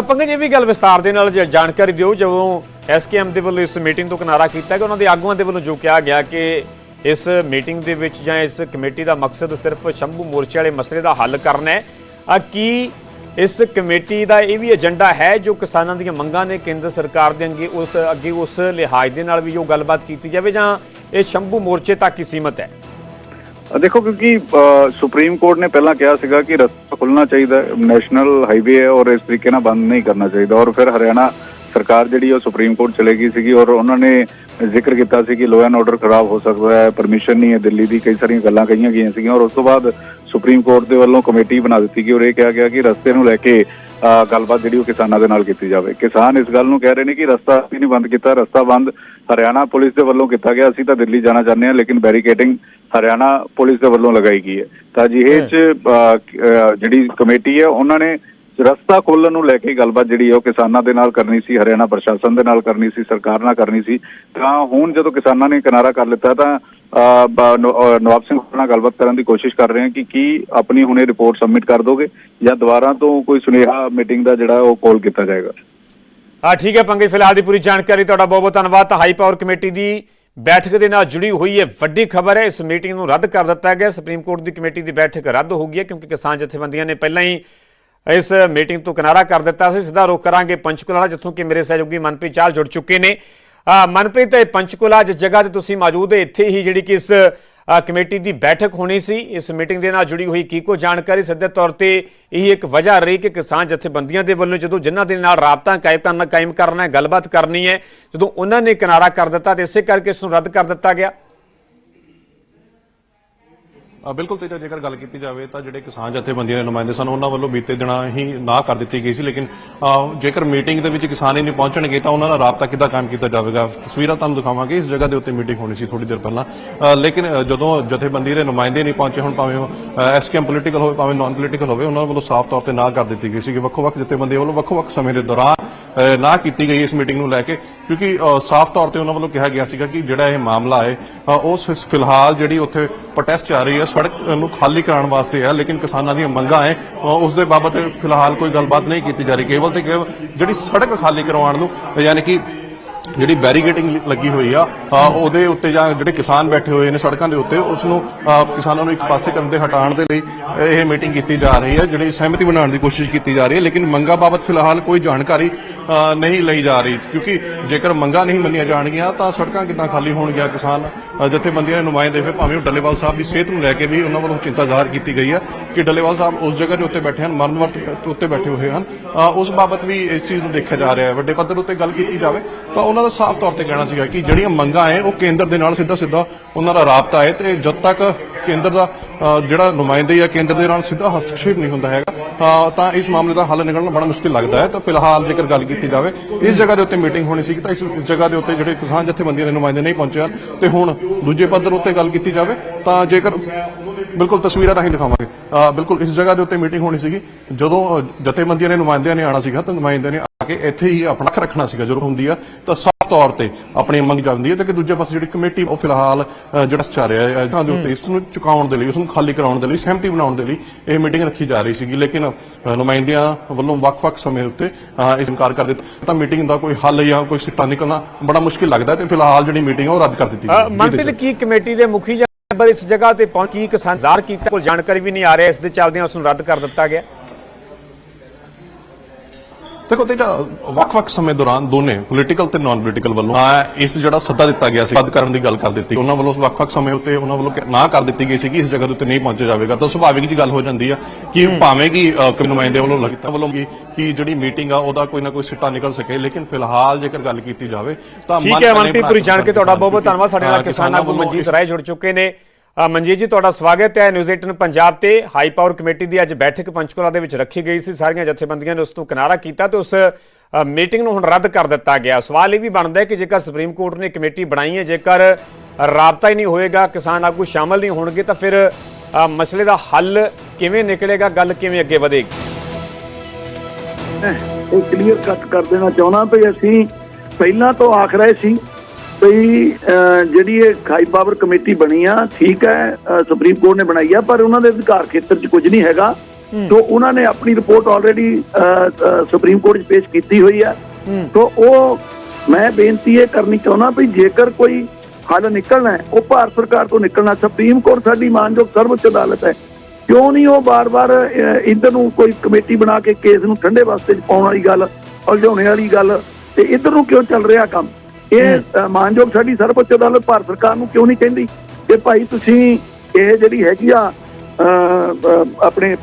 Speaker 1: ਪੰਕਜ, ਇਹ ਵੀ ਗੱਲ ਵਿਸਤਾਰ ਦੇ ਨਾਲ ਜਾਣਕਾਰੀ ਦਿਓ, ਜਦੋਂ ਐਸਕੇਐਮ ਦੇ ਵੱਲੋਂ ਇਸ ਮੀਟਿੰਗ ਤੋਂ ਕਿਨਾਰਾ ਕੀਤਾ ਕਿ ਉਹਨਾਂ ਦੇ ਆਗੂਆਂ ਦੇ ਵੱਲੋਂ ਜੋ ਕਿਹਾ ਗਿਆ ਕਿ ਇਸ ਮੀਟਿੰਗ ਦੇ ਵਿੱਚ ਜਾਂ ਇਸ ਕਮੇਟੀ ਦਾ ਮਕਸਦ ਸਿਰਫ ਸ਼ੰਭੂ ਮੋਰਚੇ ਵਾਲੇ ਮਸਲੇ ਦਾ ਹੱਲ ਕਰਨਾ ਹੈ। ਆ ਕੀ ਇਸ ਕਮੇਟੀ ਦਾ ਇਹ ਵੀ ਏਜੰਡਾ ਹੈ ਜੋ ਕਿਸਾਨਾਂ ਦੀਆਂ ਮੰਗਾਂ ਨੇ ਕੇਂਦਰ ਸਰਕਾਰ ਦੇ ਅੱਗੇ ਉਸ ਅੱਗੇ ਉਸ ਲਿਹਾਜ਼ ਦੇ ਨਾਲ ਵੀ ਜੋ ਗੱਲਬਾਤ ਕੀਤੀ ਜਾਵੇ ਜਾਂ ਇਹ ਸ਼ੰਭੂ ਮੋਰਚੇ ਤੱਕ ਹੀ ਸੀਮਤ ਹੈ?
Speaker 2: ਦੇਖੋ ਕਿਉਂਕਿ ਅ, ਸੁਪਰੀਮ ਕੋਰਟ ਨੇ ਪਹਿਲਾਂ ਕਿਹਾ ਸੀਗਾ ਕਿ ਰਸਤਾ ਖੁੱਲਣਾ ਚਾਹੀਦਾ ਨੈਸ਼ਨਲ ਹਾਈਵੇ ਹੈ ਔਰ ਇਸ ਤਰੀਕੇ ਨਾਲ ਬੰਦ ਨਹੀਂ ਕਰਨਾ ਚਾਹੀਦਾ। ਔਰ ਫਿਰ ਹਰਿਆਣਾ ਸਰਕਾਰ ਜਿਹੜੀ ਉਹ ਸੁਪਰੀਮ ਕੋਰਟ ਚਲੇ ਗਈ ਸੀਗੀ ਔਰ ਉਹਨਾਂ ਨੇ ਜ਼ਿਕਰ ਕੀਤਾ ਸੀ ਕਿ ਲੋ ਐਂਡ ਆਰਡਰ ਖਰਾਬ ਹੋ ਸਕਦਾ ਹੈ ਪਰਮਿਸ਼ਨ ਨਹੀਂ ਹੈ ਦਿੱਲੀ ਦੀ ਕਈ ਸਾਰੀਆਂ ਗੱਲਾਂ ਕਹੀਆਂ ਗਈਆਂ ਸੀਗੀਆਂ ਔਰ ਉਸ ਤੋਂ ਬਾਅਦ ਸੁਪਰੀਮ ਕੋਰਟ ਦੇ ਵੱਲੋਂ ਕਮੇਟੀ ਬਣਾ ਦਿੱਤੀ ਗਈ ਔਰ ਇਹ ਕਿਹਾ ਗਿਆ ਕਿ ਰਸਤੇ ਨੂੰ ਲੈ ਕੇ ਅ, ਗੱਲਬਾਤ ਜਿਹੜੀ ਉਹ ਕਿਸਾਨਾਂ ਦੇ ਨਾਲ ਕੀਤੀ ਜਾਵੇ। ਕਿਸਾਨ ਇਸ ਗੱਲ ਨੂੰ ਕਹਿ ਰਹੇ ਨੇ ਕਿ ਰਸਤਾ ਅਸੀਂ ਨਹੀਂ ਬੰਦ ਕੀਤਾ ਰਸਤਾ ਬੰਦ ਹਰਿਆਣਾ ਪੁਲਿਸ ਦੇ ਵੱਲੋਂ ਕੀਤਾ ਗਿਆ ਅਸੀਂ ਤਾਂ ਦਿੱਲੀ ਜਾਣਾ ਚਾਹੁੰਦੇ ਹਾਂ ਲੇਕਿਨ ਬੈਰੀਕੇਡਿੰਗ ਹਰਿਆਣਾ ਪੁਲਿਸ ਦੇ ਵੱਲੋਂ ਲਗਾਈ ਗਈ ਹੈ। ਤਾਂ ਜਿਹੇ ਚ ਜਿਹੜੀ ਕਮੇਟੀ ਹੈ ਉਹਨਾਂ ਨੇ ਰਸਤਾ ਖੋਲਣ ਨੂੰ ਲੈ ਕੇ ਗੱਲਬਾਤ ਜਿਹੜੀ ਹੈ ਉਹ ਕਿਸਾਨਾਂ ਦੇ ਨਾਲ ਕਰਨੀ ਸੀ ਹਰਿਆਣਾ ਪ੍ਰਸ਼ਾਸਨ ਦੇ ਨਾਲ ਕਰਨੀ ਸੀ ਸਰਕਾਰ ਨਾਲ ਕਰਨੀ ਸੀ। ਤਾਂ ਹੁਣ ਜਦੋਂ ਕਿਸਾਨਾਂ ਨੇ ਕਿਨਾਰਾ ਕਰ ਲਿੱਤਾ ਤਾਂ ਨਵਾਬ ਸਿੰਘ ਨਾਲ ਗੱਲਬਾਤ ਕਰਨ ਦੀ ਕੋਸ਼ਿਸ਼ ਕਰ ਰਹੇ ਹਾਂ ਕਿ ਕੀ ਆਪਣੀ ਹੁਣੇ ਰਿਪੋਰਟ ਸਬਮਿਟ ਕਰ ਦੋਗੇ ਜਾਂ ਦੁਬਾਰਾ ਤੋਂ ਕੋਈ ਸੁਨੇਹਾ ਮੀਟਿੰਗ ਦਾ ਜਿਹੜਾ ਉਹ ਕਾਲ ਕੀਤਾ ਜਾਏਗਾ।
Speaker 1: ਆ ਠੀਕ ਹੈ ਪੰਕਜ, ਫਿਲਹਾਲ ਦੀ ਪੂਰੀ ਜਾਣਕਾਰੀ ਤੁਹਾਡਾ ਬਹੁਤ ਬਹੁਤ ਧੰਨਵਾਦ। ਤਾਂ ਹਾਈ ਪਾਵਰ ਕਮੇਟੀ ਦੀ ਬੈਠਕ ਦੇ ਨਾਲ ਜੁੜੀ ਹੋਈ ਹੈ ਵੱਡੀ ਖਬਰ ਹੈ। ਇਸ ਮੀਟਿੰਗ ਨੂੰ ਰੱਦ ਕਰ ਦਿੱਤਾ ਗਿਆ। ਸੁਪਰੀਮ ਕੋਰਟ ਦੀ ਕਮੇਟੀ ਦੀ ਬੈਠਕ ਰੱਦ ਹੋ ਗਈ ਹੈ ਕਿਉਂਕਿ ਕਿਸਾਨ ਜਥੇਬੰਦੀਆਂ ਨੇ ਪਹਿਲਾਂ ਹੀ ਇਸ ਮੀਟਿੰਗ ਤੋਂ ਕਿਨਾਰਾ ਕਰ ਦਿੱਤਾ ਸੀ। ਸਿੱਧਾ ਰੁਖ ਕਰਾਂਗੇ ਪੰਚਕੁਲਾ ਜਿੱਥੋਂ ਕਿ ਮੇਰੇ ਸਹਿਯੋਗੀ ਮਨਪ੍ਰੀਤ ਚਾਲ ਜੁੜ ਚੁੱਕੇ ਨੇ। ਮਨਪ੍ਰੀਤ, ਪੰਚਕੁਲਾ ਜਿਸ ਜਗ੍ਹਾ ਤੇ ਤੁਸੀਂ ਮੌਜੂਦ ਹੈ। ਇੱਥੇ ਹੀ ਜਿਹੜੀ ਕਿ ਇਸ ਕਮੇਟੀ ਦੀ ਬੈਠਕ ਹੋਣੀ ਸੀ। ਇਸ ਮੀਟਿੰਗ ਦੇ ਨਾਲ ਜੁੜੀ ਹੋਈ ਕੀ ਕੋ ਜਾਣਕਾਰੀ ਸਿੱਧੇ ਤੌਰ ਤੇ ਇਹ ਇੱਕ ਵਜ੍ਹਾ ਰਹੀ ਕਿ ਕਿਸਾਨ ਜਥੇਬੰਦੀਆਂ ਦੇ ਵੱਲੋਂ ਜਦੋਂ ਜਿਨ੍ਹਾਂ ਦੇ ਨਾਲ ਰਾਬਤਾ ਕਾਇਮ ਕਰਨਾ ਕਾਇਮ ਕਰਨਾ ਹੈ, ਗੱਲਬਾਤ ਕਰਨੀ ਹੈ, ਜਦੋਂ ਉਹਨਾਂ ਨੇ ਕਿਨਾਰਾ ਕਰ ਦਿੱਤਾ ਤੇ ਇਸੇ ਕਰਕੇ ਇਸ ਨੂੰ ਰੱਦ ਕਰ ਦਿੱਤਾ ਗਿਆ।
Speaker 3: ਬਿਲਕੁਲ ਤੇਜਾ ਜੇਕਰ ਗੱਲ ਕੀਤੀ ਜਾਵੇ ਤਾਂ ਜਿਹੜੇ ਕਿਸਾਨ ਜਥੇਬੰਦੀਆਂ ਦੇ ਨੁਮਾਇੰਦੇ ਸਨ, ਉਹਨਾਂ ਵੱਲੋਂ ਬੀਤੇ ਦਿਨਾਂ ਹੀ ਨਾ ਕਰ ਦਿੱਤੀ ਗਈ ਸੀ, ਲੇਕਿਨ ਜੇਕਰ ਮੀਟਿੰਗ ਦੇ ਵਿੱਚ ਕਿਸਾਨ ਹੀ ਨਹੀਂ ਪਹੁੰਚਣਗੇ ਤਾਂ ਉਹਨਾਂ ਦਾ ਰਾਬਤਾ ਕਿੱਦਾਂ ਕਾਇਮ ਕੀਤਾ ਜਾਵੇਗਾ? ਤਸਵੀਰਾਂ ਤੁਹਾਨੂੰ ਦਿਖਾਵਾਂਗੇ, ਇਸ ਜਗ੍ਹਾ ਦੇ ਉੱਤੇ ਮੀਟਿੰਗ ਹੋਣੀ ਸੀ ਥੋੜੀ ਦੇਰ ਪਹਿਲਾਂ। ਲੇਕਿਨ ਜਦੋਂ ਜਥੇਬੰਦੀ ਦੇ ਨੁਮਾਇੰਦੇ ਨਹੀਂ ਪਹੁੰਚੇ ਹੁਣ, ਭਾਵੇਂ ਐਸਕੇਐਮ ਪੋਲੀਟੀਕਲ ਹੋਵੇ, ਭਾਵੇਂ ਨਾਨ ਪੋਲੀਟੀਕਲ ਹੋਵੇ, ਉਹਨਾਂ ਵੱਲੋਂ ਸਾਫ਼ ਤੌਰ ਤੇ ਨਾ ਕਰ ਦਿੱਤੀ ਗਈ ਸੀ ਕਿ ਵੱਖੋ-ਵੱਖ ਜਥੇਬੰਦੀਆਂ ਵੱਲੋਂ ਵੱਖੋ-ਵੱਖ ਸਮੇਂ ਦੇ ਦੌਰਾਨ ਨਾ ਕੀਤੀ ਗਈ ਇਸ ਮੀਟਿੰਗ ਨੂੰ ਲੈ ਕੇ। ਕਿਉਂਕਿ ਸਾਫ਼ ਤੌਰ ਤੇ ਉਹਨਾਂ ਵੱਲੋਂ ਕਿਹਾ ਗਿਆ ਸੀਗਾ ਕਿ ਜਿਹੜਾ ਇਹ ਮਾਮਲਾ ਹੈ ਅ, ਉਸ ਫਿਲਹਾਲ ਜਿਹੜੀ ਉੱਥੇ ਪ੍ਰੋਟੈਸਟ ਚੱਲ ਰਹੀ ਹੈ ਸੜਕ ਨੂੰ ਖਾਲੀ ਕਰਾਉਣ ਵਾਸਤੇ ਹੈ ਲੇਕਿਨ ਕਿਸਾਨਾਂ ਦੀਆਂ ਮੰਗਾਂ ਹੈ ਉਸ ਦੇ ਬਾਬਤ ਫਿਲਹਾਲ ਕੋਈ ਗੱਲਬਾਤ ਨਹੀਂ ਕੀਤੀ ਜਾ ਰਹੀ। ਕੇਵਲ ਤੇ ਕੇਵਲ ਜਿਹੜੀ ਸੜਕ ਖਾਲੀ ਕਰਵਾਉਣ ਨੂੰ ਯਾਨੀ ਕਿ ਜਿਹੜੀ ਬੈਰੀਗੇਟਿੰਗ ਲੱਗੀ ਹੋਈ ਆ ਉਹਦੇ ਉੱਤੇ ਜਾਂ ਜਿਹੜੇ ਕਿਸਾਨ ਬੈਠੇ ਹੋਏ ਨੇ ਸੜਕਾਂ ਦੇ ਉੱਤੇ ਉਸ ਨੂੰ ਕਿਸਾਨਾਂ ਨੂੰ ਇੱਕ ਪਾਸੇ ਕਰਨ ਦੇ ਹਟਾਉਣ ਦੇ ਲਈ ਇਹ ਮੀਟਿੰਗ ਕੀਤੀ ਜਾ ਰਹੀ ਹੈ ਜਿਹੜੀ ਸਹਿਮਤੀ ਬਣਾਉਣ ਦੀ ਕੋਸ਼ਿਸ਼ ਕੀਤੀ ਜਾ ਰਹੀ ਹੈ ਲੇਕਿਨ ਮੰਗਾਂ ਬਾਬਤ ਫਿਲਹਾਲ ਕੋਈ ਜਾਣਕਾਰੀ ਨਹੀਂ ਲਈ ਜਾ ਰਹੀ। ਕਿਉਂਕਿ ਜੇਕਰ ਮੰਗਾਂ ਨਹੀਂ ਮੰਨੀਆਂ ਜਾਣਗੀਆਂ, ਤਾਂ ਸੜਕਾਂ ਕਿੱਦਾਂ ਖਾਲੀ ਹੋਣਗੀਆਂ ਕਿਸਾਨ? ਜਥੇਬੰਦੀਆਂ ਦੇ ਨੁਮਾਇੰਦੇ ਫਿਰ ਭਾਵੇਂ ਉਹ ਡੱਲੇਵਾਲ ਸਾਹਿਬ ਦੀ ਸਿਹਤ ਨੂੰ ਲੈ ਕੇ ਵੀ ਉਹਨਾਂ ਵੱਲੋਂ ਚਿੰਤਾ ਜ਼ਾਹਰ ਕੀਤੀ ਗਈ ਹੈ ਕਿ ਡੱਲੇਵਾਲ ਸਾਹਿਬ ਉਸ ਜਗ੍ਹਾ ਦੇ ਉੱਤੇ ਬੈਠੇ ਹਨ, ਮਰਨ ਵਰਤ ਉੱਤੇ ਬੈਠੇ ਹੋਏ ਹਨ। ਉਸ ਬਾਬਤ ਵੀ ਇਸ ਚੀਜ਼ ਨੂੰ ਦੇਖਿਆ ਜਾ ਰਿਹਾ ਹੈ। ਵੱਡੇ ਪੱਧਰ ਉੱਤੇ ਗੱਲ ਕੀਤੀ ਜਾਵੇ, ਤਾਂ ਉਹਨਾਂ ਦਾ ਸਾਫ਼ ਤੌਰ ਤੇ ਕਹਿਣਾ ਸੀਗਾ ਕਿ ਜਿਹੜੀਆਂ ਮੰਗਾਂ ਹੈ ਉਹ ਕੇਂਦਰ ਦੇ ਨਾਲ ਸਿੱਧਾ ਸਿੱਧਾ ਉਹਨਾਂ ਦਾ ਰਾਬਤਾ ਹੈ ਤੇ ਜਦ ਤੱਕ ਕੇਂਦਰ ਦਾ ਜਿਹੜਾ ਨੁਮਾਇੰਦੇ ਜਾਂ ਕੇਂਦਰ ਦੇ ਨਾਲ ਸਿੱਧਾ ਹਸਤਕਸ਼ੇਪ ਨਹੀਂ ਹੁੰਦਾ ਹੈਗਾ, ਤਾਂ ਇਸ ਮਾਮਲੇ ਦਾ ਹੱਲ ਨਿਕਲਣਾ ਬੜਾ ਮੁਸ਼ਕਿਲ ਲੱਗਦਾ ਹੈ। ਤਾਂ ਫਿਲਹਾਲ ਜੇਕਰ ਗੱਲ ਕੀਤੀ ਜਾਵੇ, ਇਸ ਜਗ੍ਹਾ ਦੇ ਉੱਤੇ ਮੀਟਿੰਗ ਹੋਣੀ ਸੀ ਤਾਂ ਇਸ ਜਗ੍ਹਾ ਦੇ ਉੱਤੇ ਜਿਹੜੇ ਕਿਸਾਨ ਜਥੇਬੰਦੀਆਂ ਦੇ ਨੁਮਾਇੰਦੇ ਨਹੀਂ ਪਹੁੰਚੇ ਹਨ, ਤੇ ਹੁਣ ਦੂਜੇ ਪੱਧਰ ਉੱਤੇ ਗੱਲ ਕੀਤੀ ਜਾਵੇ, ਤਾਂ ਜੇਕਰ ਬਿਲਕੁਲ ਤਸਵੀਰਾਂ ਰਾਹੀਂ ਦਿਖਾਵਾਂਗੇ। ਬਿਲਕੁਲ ਇਸ ਜਗ੍ਹਾ ਦੇ ਉੱਤੇ ਮੀਟਿੰਗ ਹੋਣੀ ਸੀਗੀ, ਜਦੋਂ ਜਥੇਬੰਦੀਆਂ ਦੇ ਨੁਮਾਇੰਦਿਆਂ ਨੇ ਆਣਾ ਸੀਗਾ, ਤਾਂ ਨੁਮਾਇੰਦਿਆਂ ਨੇ ਆ ਕੇ ਇੱਥੇ ਹੀ ਆਪਣਾ ਅੱਖ ਰੱਖਣਾ ਸੀਗਾ, ਜਦੋਂ ਹੁੰਦੀ ਆ, ਤਾਂ ਸਾਫ਼ ਤੌਰ ਤੇ ਆਪਣੀ ਮੰਗ ਜਾਂਦੀ ਹੈ ਤੇ ਕਿ ਦੂਜੇ ਪਾਸੇ ਜਿਹੜੀ ਕਮੇਟੀ ਉਹ ਫਿਲਹਾਲ ਜਿਹੜਾ ਚੱਲ ਰਿਹਾ ਹੈ ਤਾਂ ਦੇ ਉੱਤੇ ਇਸ ਨੂੰ ਚੁਕਾਉਣ ਦੇ ਲਈ ਉਸ ਨੂੰ ਖਾਲੀ ਕਰਾਉਣ ਦੇ ਲਈ ਸਹਿਮਤੀ ਬਣਾਉਣ ਦੇ ਲਈ ਇਹ ਮੀਟਿੰਗ ਰੱਖੀ ਜਾ ਰਹੀ ਸੀਗੀ। ਲੇਕਿਨ ਨੁਮਾਇੰਦਿਆਂ ਵੱਲੋਂ ਵੱਖ-ਵੱਖ ਸਮੇਂ ਉੱਤੇ ਇਸ ਇਨਕਾਰ ਕਰ ਦਿੱਤਾ। ਤਾਂ ਮੀਟਿੰਗ ਦਾ ਕੋਈ ਹੱਲ ਜਾਂ ਕੋਈ ਸਿੱਟਾ ਨਿਕਲਣਾ ਬੜਾ ਮੁਸ਼ਕਿਲ ਲੱਗਦਾ ਤੇ ਫਿਲਹਾਲ ਜਿਹੜੀ ਮੀਟਿੰਗ ਉਹ ਰੱਦ ਕਰ ਦਿੱਤੀ ਗਈ।
Speaker 1: ਮਨਪ੍ਰੀਤ ਕੀ ਕਮੇਟੀ ਦੇ ਮੁਖੀ ਜਾਂ ਮੈਂਬਰ ਇਸ ਜਗ੍ਹਾ ਤੇ ਪਹੁੰਚ ਕਿਸਾਨ ਜ਼ਾਹਰ ਕੀਤਾ? ਕੋਲ ਜਾਣਕਾਰੀ ਵੀ ਨਹੀਂ ਆ ਰਿਹਾ ਇਸ ਦੇ ਚੱਲਦਿਆਂ ਉਸ ਨੂੰ ਰੱਦ ਕਰ ਦਿੱਤਾ ਗਿਆ।
Speaker 3: ਦੇਖੋ ਤੇ ਵੱਖ-ਵੱਖ ਸਮੇਂ ਦੌਰਾਨ ਦੋਨੇ ਪੋਲੀਟੀਕਲ ਤੇ ਨਾਨ ਪੋਲੀਟੀਕਲ ਵੱਲੋਂ ਆ ਇਸ ਜਿਹੜਾ ਸੱਦਾ ਦਿੱਤਾ ਗਿਆ ਸੀ ਰੱਦ ਕਰਨ ਦੀ ਗੱਲ ਕਰ ਦਿੱਤੀ ਉਹਨਾਂ ਵੱਲੋਂ ਵੱਖ-ਵੱਖ ਸਮੇਂ ਉੱਤੇ ਉਹਨਾਂ ਵੱਲੋਂ ਨਾ ਕਰ ਦਿੱਤੀ ਗਈ ਸੀ ਕਿ ਇਸ ਜਗ੍ਹਾ ਦੇ ਉੱਤੇ ਨਹੀਂ ਪਹੁੰਚਿਆ ਜਾਵੇਗਾ। ਤਾਂ ਸੁਭਾਵਿਕ ਜੀ ਗੱਲ ਹੋ ਜਾਂਦੀ ਆ ਕਿ ਭਾਵੇਂ ਕਿ ਕੋਈ ਨੁਮਾਇੰਦੇ ਵੱਲੋਂ ਲੱਗਦਾ ਵੱਲੋਂ ਕਿ ਜਿਹੜੀ ਮੀਟਿੰਗ ਆ ਉਹਦਾ ਕੋਈ ਨਾ ਕੋਈ ਸਿੱਟਾ ਨਿਕਲ ਸਕੇ ਲੇਕਿਨ ਫਿਲਹਾਲ ਜੇਕਰ ਗੱਲ ਕੀਤੀ ਜਾਵੇ ਤਾਂ
Speaker 1: ਠੀਕ ਹੈ ਮਨਪ੍ਰੀਤ ਪੂਰੀ ਜਾਣ ਕੇ ਤੁਹਾਡਾ ਬਹੁਤ ਬਹੁਤ ਧੰਨਵਾਦ ਸਾਡੇ ਨਾਲ ਕਿਸਾਨ ਆਗੂ ਮਨਜੀਤ ਰਾਏ ਜੁੜ ਚੁੱਕੇ ਨੇ। ਮਨਜੀਤ ਜੀ, ਤੁਹਾਡਾ ਸਵਾਗਤ ਹੈ ਨਿਊਜ਼ 18 ਪੰਜਾਬ ਤੇ। ਹਾਈ ਪਾਵਰ ਕਮੇਟੀ ਦੀ ਅੱਜ ਬੈਠਕ ਪੰਚਕੂਲਾ ਦੇ ਵਿੱਚ ਰੱਖੀ ਗਈ ਸੀ। ਸਾਰੀਆਂ ਜਥੇਬੰਦੀਆਂ ਨੇ ਉਸ ਤੋਂ ਕਿਨਾਰਾ ਕੀਤਾ ਤੇ ਉਸ ਮੀਟਿੰਗ ਨੂੰ ਹੁਣ ਰੱਦ ਕਰ ਦਿੱਤਾ ਗਿਆ। ਸਵਾਲ ਇਹ ਵੀ ਬਣਦਾ ਹੈ ਕਿ ਜੇਕਰ ਸੁਪਰੀਮ ਕੋਰਟ ਨੇ ਕਮੇਟੀ ਬਣਾਈ ਹੈ, ਜੇਕਰ ਰਾਬਤਾ ਹੀ ਨਹੀਂ ਹੋਏਗਾ, ਕਿਸਾਨ ਆਗੂ ਸ਼ਾਮਲ ਨਹੀਂ ਹੋਣਗੇ, ਤਾਂ ਫਿਰ ਮਸਲੇ ਦਾ ਹੱਲ ਕਿਵੇਂ ਨਿਕਲੇਗਾ, ਗੱਲ ਕਿਵੇਂ ਅੱਗੇ ਵਧੇਗੀ?
Speaker 4: ਇਹ ਕਲੀਅਰ ਕੱਟ ਕਰ ਦੇਣਾ ਚਾਹੁੰਦਾ ਵੀ ਅਸੀਂ ਪਹਿਲਾਂ ਤੋਂ ਆਖ ਰਹੇ ਸੀ ਅਹ, ਜਿਹੜੀ ਇਹ ਖਾਈ ਪਾਵਰ ਕਮੇਟੀ ਬਣੀ ਆ ਠੀਕ ਹੈ ਸੁਪਰੀਮ ਕੋਰਟ ਨੇ ਬਣਾਈ ਆ ਪਰ ਉਹਨਾਂ ਦੇ ਅਧਿਕਾਰ ਖੇਤਰ 'ਚ ਕੁਝ ਨਹੀਂ ਹੈਗਾ। ਤੋਂ ਉਹਨਾਂ ਨੇ ਆਪਣੀ ਰਿਪੋਰਟ ਆਲਰੇਡੀ ਸੁਪਰੀਮ ਕੋਰਟ 'ਚ ਪੇਸ਼ ਕੀਤੀ ਹੋਈ ਆ। ਤੋਂ ਉਹ ਮੈਂ ਬੇਨਤੀ ਇਹ ਕਰਨੀ ਚਾਹੁੰਦਾ ਵੀ ਜੇਕਰ ਕੋਈ ਹੱਲ ਨਿਕਲਣਾ ਹੈ ਉਹ ਭਾਰਤ ਸਰਕਾਰ ਤੋਂ ਨਿਕਲਣਾ ਸੁਪਰੀਮ ਕੋਰਟ ਸਾਡੀ ਮਾਨਯੋਗ ਸਰਵਉੱਚ ਅਦਾਲਤ ਹੈ। ਕਿਉਂ ਨਹੀਂ ਉਹ ਬਾਰ-ਬਾਰ ਇਧਰ ਨੂੰ ਕੋਈ ਕਮੇਟੀ ਬਣਾ ਕੇ ਕੇਸ ਨੂੰ ਠੰਡੇ ਵਾਸਤੇ ਪਾਉਣ ਵਾਲੀ ਗੱਲ ਉਲਝਾਉਣੇ ਵਾਲੀ ਗੱਲ ਤੇ ਇਧਰ ਨੂੰ ਕਿਉਂ ਚੱਲ ਰਿਹਾ ਕੰਮ? ਇਹ ਮਾਨਯੋਗ ਸਾਡੀ ਸਰਵਉੱਚ ਅਦਾਲਤ ਭਾਰਤ ਸਰਕਾਰ ਨੂੰ ਕਿਉਂ ਨਹੀਂ ਕਹਿੰਦੀ? ਕਿ ਭਾਈ ਤੁਸੀਂ ਇਹ ਜਿਹੜੀ ਹੈਗੀ ਆ ਆਪਣੇ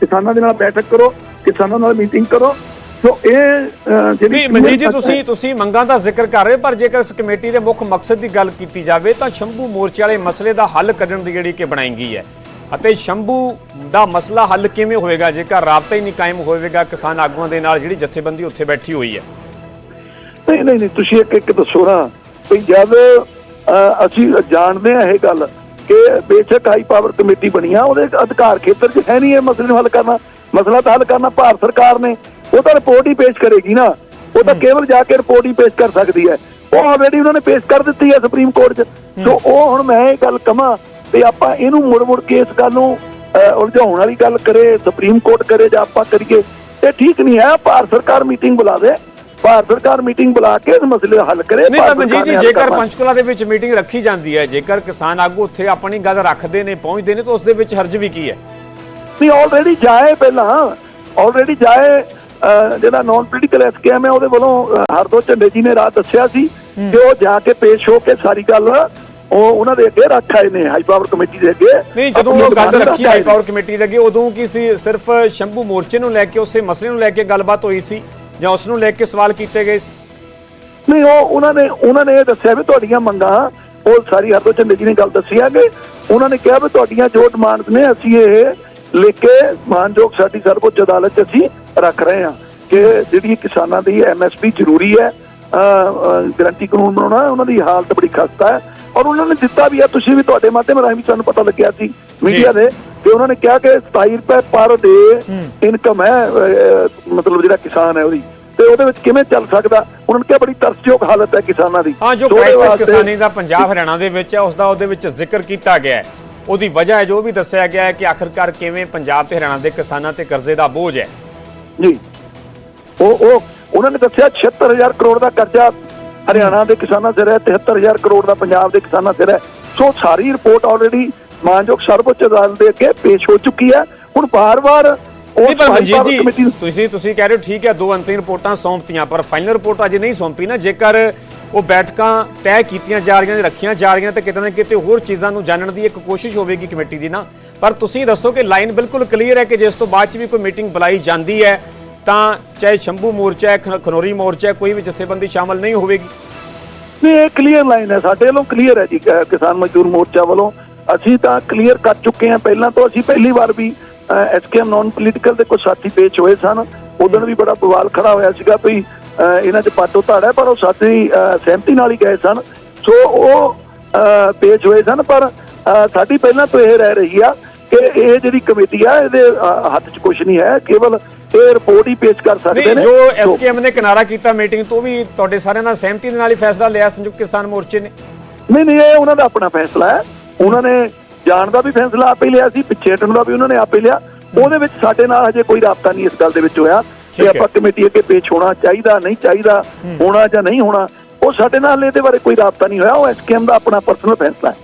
Speaker 4: ਕਿਸਾਨਾਂ ਦੇ ਨਾਲ ਬੈਠਕ ਕਰੋ ਕਿਸਾਨਾਂ ਨਾਲ ਮੀਟਿੰਗ ਕਰੋ। ਸੋ ਇਹ ਜਿਹੜੀ
Speaker 1: ਨਹੀਂ ਮਨਜੀਤ ਜੀ ਤੁਸੀਂ ਤੁਸੀਂ ਮੰਗਾਂ ਦਾ ਜ਼ਿਕਰ ਕਰ ਰਹੇ ਪਰ ਜੇਕਰ ਇਸ ਕਮੇਟੀ ਦੇ ਮੁੱਖ ਮਕਸਦ ਦੀ ਗੱਲ ਕੀਤੀ ਜਾਵੇ ਤਾਂ ਸ਼ੰਭੂ ਮੋਰਚੇ ਵਾਲੇ ਮਸਲੇ ਦਾ ਹੱਲ ਕੱਢਣ ਦੀ ਜਿਹੜੀ ਕਿ ਬਣਾਈ ਗਈ ਹੈ। ਅਤੇ ਸ਼ੰਭੂ ਦਾ ਮਸਲਾ ਹੱਲ ਕਿਵੇਂ ਹੋਵੇਗਾ ਜੇਕਰ ਰਾਬਤਾ ਹੀ ਨਹੀਂ ਕਾਇਮ ਹੋਵੇਗਾ ਕਿਸਾਨ ਆਗੂਆਂ ਦੇ ਨਾਲ ਜਿਹੜੀ ਜਥੇਬੰਦੀ ਉੱਥੇ ਬੈਠੀ ਹੋਈ ਹੈ?
Speaker 4: ਨਹੀਂ ਨਹੀਂ ਤੁਸੀਂ ਇੱਕ ਇੱਕ ਦੱਸੋ ਨਾ। ਵੀ ਜਦ ਅਸੀਂ ਜਾਣਦੇ ਆ ਇਹ ਗੱਲ ਕਿ ਬੇਸ਼ੱਕ ਹਾਈ ਪਾਵਰ ਕਮੇਟੀ ਬਣੀ ਆ ਉਹਦੇ ਅਧਿਕਾਰ ਖੇਤਰ 'ਚ ਹੈ ਨਹੀਂ ਇਹ ਮਸਲੇ ਨੂੰ ਹੱਲ ਕਰਨਾ। ਮਸਲਾ ਤਾਂ ਹੱਲ ਕਰਨਾ ਭਾਰਤ ਸਰਕਾਰ ਨੇ। ਉਹ ਤਾਂ ਰਿਪੋਰਟ ਹੀ ਪੇਸ਼ ਕਰੇਗੀ ਨਾ। ਉਹ ਤਾਂ ਕੇਵਲ ਜਾ ਕੇ ਰਿਪੋਰਟ ਹੀ ਪੇਸ਼ ਕਰ ਸਕਦੀ ਹੈ। ਉਹ ਆਲਰੇਡੀ ਉਹਨਾਂ ਨੇ ਪੇਸ਼ ਕਰ ਦਿੱਤੀ ਹੈ ਸੁਪਰੀਮ ਕੋਰਟ 'ਚ। ਸੋ ਉਹ ਹੁਣ ਮੈਂ ਇਹ ਗੱਲ ਕਹਾਂ ਤੇ ਆਪਾਂ ਇਹਨੂੰ ਮੁੜ ਮੁੜ ਕੇ ਇਸ ਗੱਲ ਨੂੰ ਉਲਝਾਉਣ ਵਾਲੀ ਗੱਲ ਕਰੇ ਸੁਪਰੀਮ ਕੋਰਟ ਕਰੇ ਜਾਂ ਆਪਾਂ ਕਰੀਏ ਇਹ ਠੀਕ ਨਹੀਂ ਹੈ। ਭਾਰਤ ਸਰਕਾਰ ਮੀਟਿੰਗ ਬੁਲਾ ਦੇ। ਭਾਰਤ ਸਰਕਾਰ ਮੀਟਿੰਗ ਬੁਲਾ ਕੇ ਇਸ ਮਸਲੇ ਦਾ ਹੱਲ ਕਰੇ
Speaker 1: ਨਹੀਂ ਤਾਂ ਮਨਜੀਤ ਜੀ ਜੇਕਰ। ਪੰਚਕੁਲਾ ਦੇ ਵਿੱਚ ਮੀਟਿੰਗ ਰੱਖੀ ਜਾਂਦੀ ਹੈ ਜੇਕਰ ਕਿਸਾਨ ਆਗੂ ਉੱਥੇ ਆਪਣੀ ਗੱਲ ਰੱਖਦੇ ਨੇ ਪਹੁੰਚਦੇ ਨੇ ਤਾਂ ਉਸ ਦੇ ਵਿੱਚ ਹਰਜ ਵੀ ਕੀ ਹੈ
Speaker 4: ਨਹੀਂ ਆਲਰੇਡੀ ਜਾਏ ਪਹਿਲਾਂ ਆਲਰੇਡੀ ਜਾਏ ਜਿਹੜਾ ਨਾਨ ਪੋਲੀਟੀਕਲ ਐਸਕੇਐਮ ਹੈ ਉਹਦੇ ਵੱਲੋਂ ਹਰਦੋ ਝੰਡੇ ਜੀ ਨੇ ਰਾਤ ਦੱਸਿਆ ਸੀ ਕਿ ਉਹ ਜਾ ਕੇ ਪੇਸ਼ ਹੋ ਕੇ ਸਾਰੀ ਗੱਲ ਉਹ ਉਹਨਾਂ ਦੇ ਅੱਗੇ ਰੱਖ ਆਏ ਨੇ ਹਾਈ ਪਾਵਰ ਕਮੇਟੀ ਦੇ ਅੱਗੇ
Speaker 1: ਨਹੀਂ ਜਦੋਂ ਉਹ ਗੱਲ ਰੱਖੀ ਹਾਈ। ਪਾਵਰ ਕਮੇਟੀ ਲੱਗੀ ਉਦੋਂ ਕੀ ਸੀ ਸਿਰਫ ਸ਼ੰਭੂ ਮੋਰਚੇ ਨੂੰ ਲੈ ਕੇ ਉਸੇ ਮਸਲੇ ਨੂੰ ਲੈ ਕੇ ਗੱਲਬਾਤ ਹੋਈ ਸੀ ਜਾਂ ਉਸ ਨੂੰ ਲੈ ਕੇ ਸਵਾਲ ਕੀਤੇ ਗਏ ਸੀ?
Speaker 4: ਨਹੀਂ ਉਹ ਉਹਨਾਂ ਨੇ ਉਹਨਾਂ ਨੇ ਇਹ ਦੱਸਿਆ ਵੀ ਤੁਹਾਡੀਆਂ ਮੰਗਾਂ ਉਹ ਸਾਰੀ ਹਰਦੋ ਝੰਡੇ ਜੀ ਨੇ ਗੱਲ ਦੱਸੀ ਆ ਕਿ ਉਹਨਾਂ ਨੇ ਕਿਹਾ ਵੀ ਤੁਹਾਡੀਆਂ ਜੋ ਡਿਮਾਂਡਸ ਨੇ ਅਸੀਂ ਇਹ ਲਿਖ ਕੇ ਮਾਨਯੋਗ ਸਾਡੀ ਸਰਵਉੱਚ ਅਦਾਲਤ 'ਚ ਅਸੀਂ ਰੱਖ ਰਹੇ ਹਾਂ ਕਿ ਜਿਹੜੀ ਕਿਸਾਨਾਂ ਦੀ ਐਮਐਸਪੀ ਜ਼ਰੂਰੀ ਹੈ ਗਰੰਟੀ ਕਾਨੂੰਨ ਬਣਾਉਣਾ ਉਹਨਾਂ ਦੀ ਹਾਲਤ ਬੜੀ ਖਸਤਾ ਹੈ। ਔਰ ਉਹਨਾਂ ਨੇ ਦਿੱਤਾ ਵੀ ਆ ਤੁਸੀਂ ਵੀ ਤੁਹਾਡੇ ਮਾਧਿਅਮ ਰਾਹੀਂ ਵੀ ਸਾਨੂੰ ਪਤਾ ਲੱਗਿਆ ਸੀ ਮੀਡੀਆ ਦੇ ਤੇ ਉਹਨਾਂ ਨੇ ਕਿਹਾ ਕਿ 27 ਰੁਪਏ ਪਰ ਡੇ ਇਨਕਮ ਹੈ ਮਤਲਬ ਜਿਹੜਾ ਕਿਸਾਨ ਹੈ ਉਹਦੀ। ਤੇ ਉਹਦੇ ਵਿੱਚ ਕਿਵੇਂ ਚੱਲ ਸਕਦਾ? ਉਹਨਾਂ ਨੇ ਕਿਹਾ ਬੜੀ ਤਰਸਯੋਗ ਹਾਲਤ ਹੈ ਕਿਸਾਨਾਂ ਦੀ।
Speaker 1: ਹਾਂ ਜੋ ਕ੍ਰਾਈਸਿਸ ਕਿਸਾਨੀ ਦਾ ਪੰਜਾਬ ਹਰਿਆਣਾ ਦੇ ਵਿੱਚ ਹੈ ਉਸ ਦਾ ਉਹਦੇ ਵਿੱਚ ਜ਼ਿਕਰ ਕੀਤਾ ਗਿਆ ਹੈ। ਉਹਦੀ ਵਜ੍ਹਾ ਹੈ ਜੋ ਵੀ ਦੱਸਿਆ ਗਿਆ ਹੈ ਕਿ ਆਖਰਕਾਰ ਕਿਵੇਂ ਪੰਜਾਬ ਤੇ ਹਰਿਆਣਾ ਦੇ ਕਿਸਾਨਾਂ ਤੇ ਕਰਜ਼ੇ ਦਾ ਬੋਝ ਹੈ।
Speaker 4: ਜੀ। ਉਹ ਉਹ ਉਹਨਾਂ ਨੇ ਦੱਸਿਆ 76000 ਕਰੋੜ ਦਾ ਕਰਜ਼ਾ ਹਰਿਆਣਾ ਦੇ ਕਿਸਾਨਾਂ ਸਿਰ ਹੈ 73000 ਕਰੋੜ ਦਾ ਪੰਜਾਬ ਦੇ ਕਿਸਾਨਾਂ ਸਿਰ ਹੈ। ਸੋ ਸਾਰੀ ਰਿਪੋਰਟ ਆਲਰੇਡੀ ਮਾਨਯੋਗ ਸਰਵਉੱਚ ਅਦਾਲਤ ਦੇ ਅੱਗੇ ਪੇਸ਼ ਹੋ ਚੁੱਕੀ ਹੈ। ਹੁਣ ਬਾਰ-ਬਾਰ
Speaker 1: ਨਹੀਂ ਪਰ ਮਨਜੀਤ ਜੀ ਤੁਸੀਂ ਤੁਸੀਂ ਕਹਿ ਰਹੇ ਹੋ ਠੀਕ ਹੈ ਦੋ ਅੰਤਿਮ ਰਿਪੋਰਟਾਂ ਸੌਂਪਤੀਆਂ ਪਰ ਫਾਈਨਲ ਰਿਪੋਰਟ ਅਜੇ ਨਹੀਂ ਸੌਂਪੀ ਨਾ। ਜੇਕਰ ਉਹ ਬੈਠਕਾਂ ਤੈਅ ਕੀਤੀਆਂ ਜਾ ਰਹੀਆਂ ਰੱਖੀਆਂ ਜਾ ਰਹੀਆਂ ਤੇ ਕਿਤੇ ਨਾ ਕਿਤੇ ਹੋਰ ਚੀਜ਼ਾਂ ਨੂੰ ਜਾਣਨ ਦੀ ਇੱਕ ਕੋਸ਼ਿਸ਼ ਹੋਵੇਗੀ ਕਮੇਟੀ ਦੀ ਨਾ। ਪਰ ਤੁਸੀਂ ਦੱਸੋ ਕਿ ਲਾਈਨ ਬਿਲਕੁਲ ਕਲੀਅਰ ਹੈ ਕਿ ਜਿਸ ਤੋਂ ਬਾਅਦ ਚ ਵੀ ਕੋਈ ਮੀਟਿੰਗ ਬੁਲਾਈ ਜਾਂਦੀ ਹੈ ਤਾਂ ਚਾਹੇ ਸ਼ੰਭੂ ਮੋਰਚਾ ਹੈ ਖਨੌਰੀ ਮੋਰਚਾ ਹੈ ਕੋਈ ਵੀ ਜਥੇਬੰਦੀ ਸ਼ਾਮਲ ਨਹੀਂ ਹੋਵੇਗੀ।
Speaker 4: ਨਹੀਂ ਇਹ ਕਲੀਅਰ ਲਾਈਨ ਹੈ। ਸਾਡੇ ਵੱਲੋਂ ਕਲੀਅਰ ਹੈ ਜੀ ਕਿਸਾਨ ਮਜ਼ਦੂਰ ਮੋਰਚਾ ਵੱਲੋਂ। ਅਸੀਂ ਤਾਂ ਕਲੀਅਰ ਕਰ ਚੁੱਕੇ ਹਾਂ ਪਹਿਲਾਂ ਤੋਂ ਅਸੀਂ ਪਹਿਲੀ ਵਾਰ ਵੀ ਐਸਕੇਐਮ ਨਾਨ ਪੋਲੀਟੀਕਲ ਦੇ ਕੁਝ ਸਾਥੀ ਪੇਸ਼ ਹੋਏ ਸਨ। ਉਦੋਂ ਵੀ ਬੜਾ ਬਵਾਲ ਖੜਾ ਹੋਇਆ ਸੀਗਾ ਵੀ ਇਹਨਾਂ 'ਚ ਪਾਟੋ ਧਾੜਾ ਹੈ ਪਰ ਉਹ ਸਾਡੀ ਸਹਿਮਤੀ ਨਾਲ ਹੀ ਗਏ ਸਨ। ਸੋ ਉਹ ਪੇਸ਼ ਹੋਏ ਸਨ ਪਰ ਸਾਡੀ ਪਹਿਲਾਂ ਤੋਂ ਇਹ ਰਹਿ ਰਹੀ ਆ ਕਿ ਇਹ ਜਿਹੜੀ ਕਮੇਟੀ ਆ ਇਹਦੇ ਹੱਥ 'ਚ ਕੁਝ ਨਹੀਂ ਹੈ ਕੇਵਲ ਇਹ ਰਿਪੋਰਟ ਹੀ ਪੇਸ਼ ਕਰ ਸਕਦੇ ਨੇ।
Speaker 1: ਜੋ ਐਸਕੇਐਮ ਨੇ ਕਿਨਾਰਾ ਕੀਤਾ ਮੀਟਿੰਗ ਤੋਂ ਵੀ ਤੁਹਾਡੇ ਸਾਰਿਆਂ ਨਾਲ ਸਹਿਮਤੀ ਦੇ ਨਾਲ ਹੀ ਫੈਸਲਾ ਲਿਆ ਸੰਯੁਕਤ ਕਿਸਾਨ ਮੋਰਚੇ ਨੇ।
Speaker 4: ਨਹੀਂ ਨਹੀਂ ਇਹ ਉਹਨਾਂ ਦਾ ਆਪਣਾ ਫੈਸਲਾ ਹੈ। ਉਹਨਾਂ ਨੇ ਜਾਣ ਦਾ ਵੀ ਫੈਸਲਾ ਆਪੇ ਲਿਆ ਸੀ ਪਿੱਛੇ ਹਟਣ ਦਾ ਵੀ ਉਹਨਾਂ ਨੇ ਆਪੇ ਲਿਆ। ਉਹਦੇ ਵਿੱਚ ਸਾਡੇ ਨਾਲ ਹਜੇ ਕੋਈ ਰਾਬਤਾ ਨਹੀਂ ਇਸ ਗੱਲ ਦੇ ਵਿੱਚ ਹੋਇਆ ਕਿ। ਆਪਾਂ ਕਮੇਟੀ ਅੱਗੇ ਪੇਸ਼ ਹੋਣਾ ਚਾਹੀਦਾ ਨਹੀਂ ਚਾਹੀਦਾ ਹੋਣਾ ਜਾਂ ਨਹੀਂ ਹੋਣਾ ਉਹ ਸਾਡੇ ਨਾਲ ਇਹਦੇ ਬਾਰੇ ਕੋਈ ਰਾਬਤਾ ਨਹੀਂ ਹੋਇਆ ਉਹ ਐਸਕੇਐਮ ਦਾ ਆਪਣਾ ਪਰਸਨਲ ਫੈਸਲਾ ਹੈ।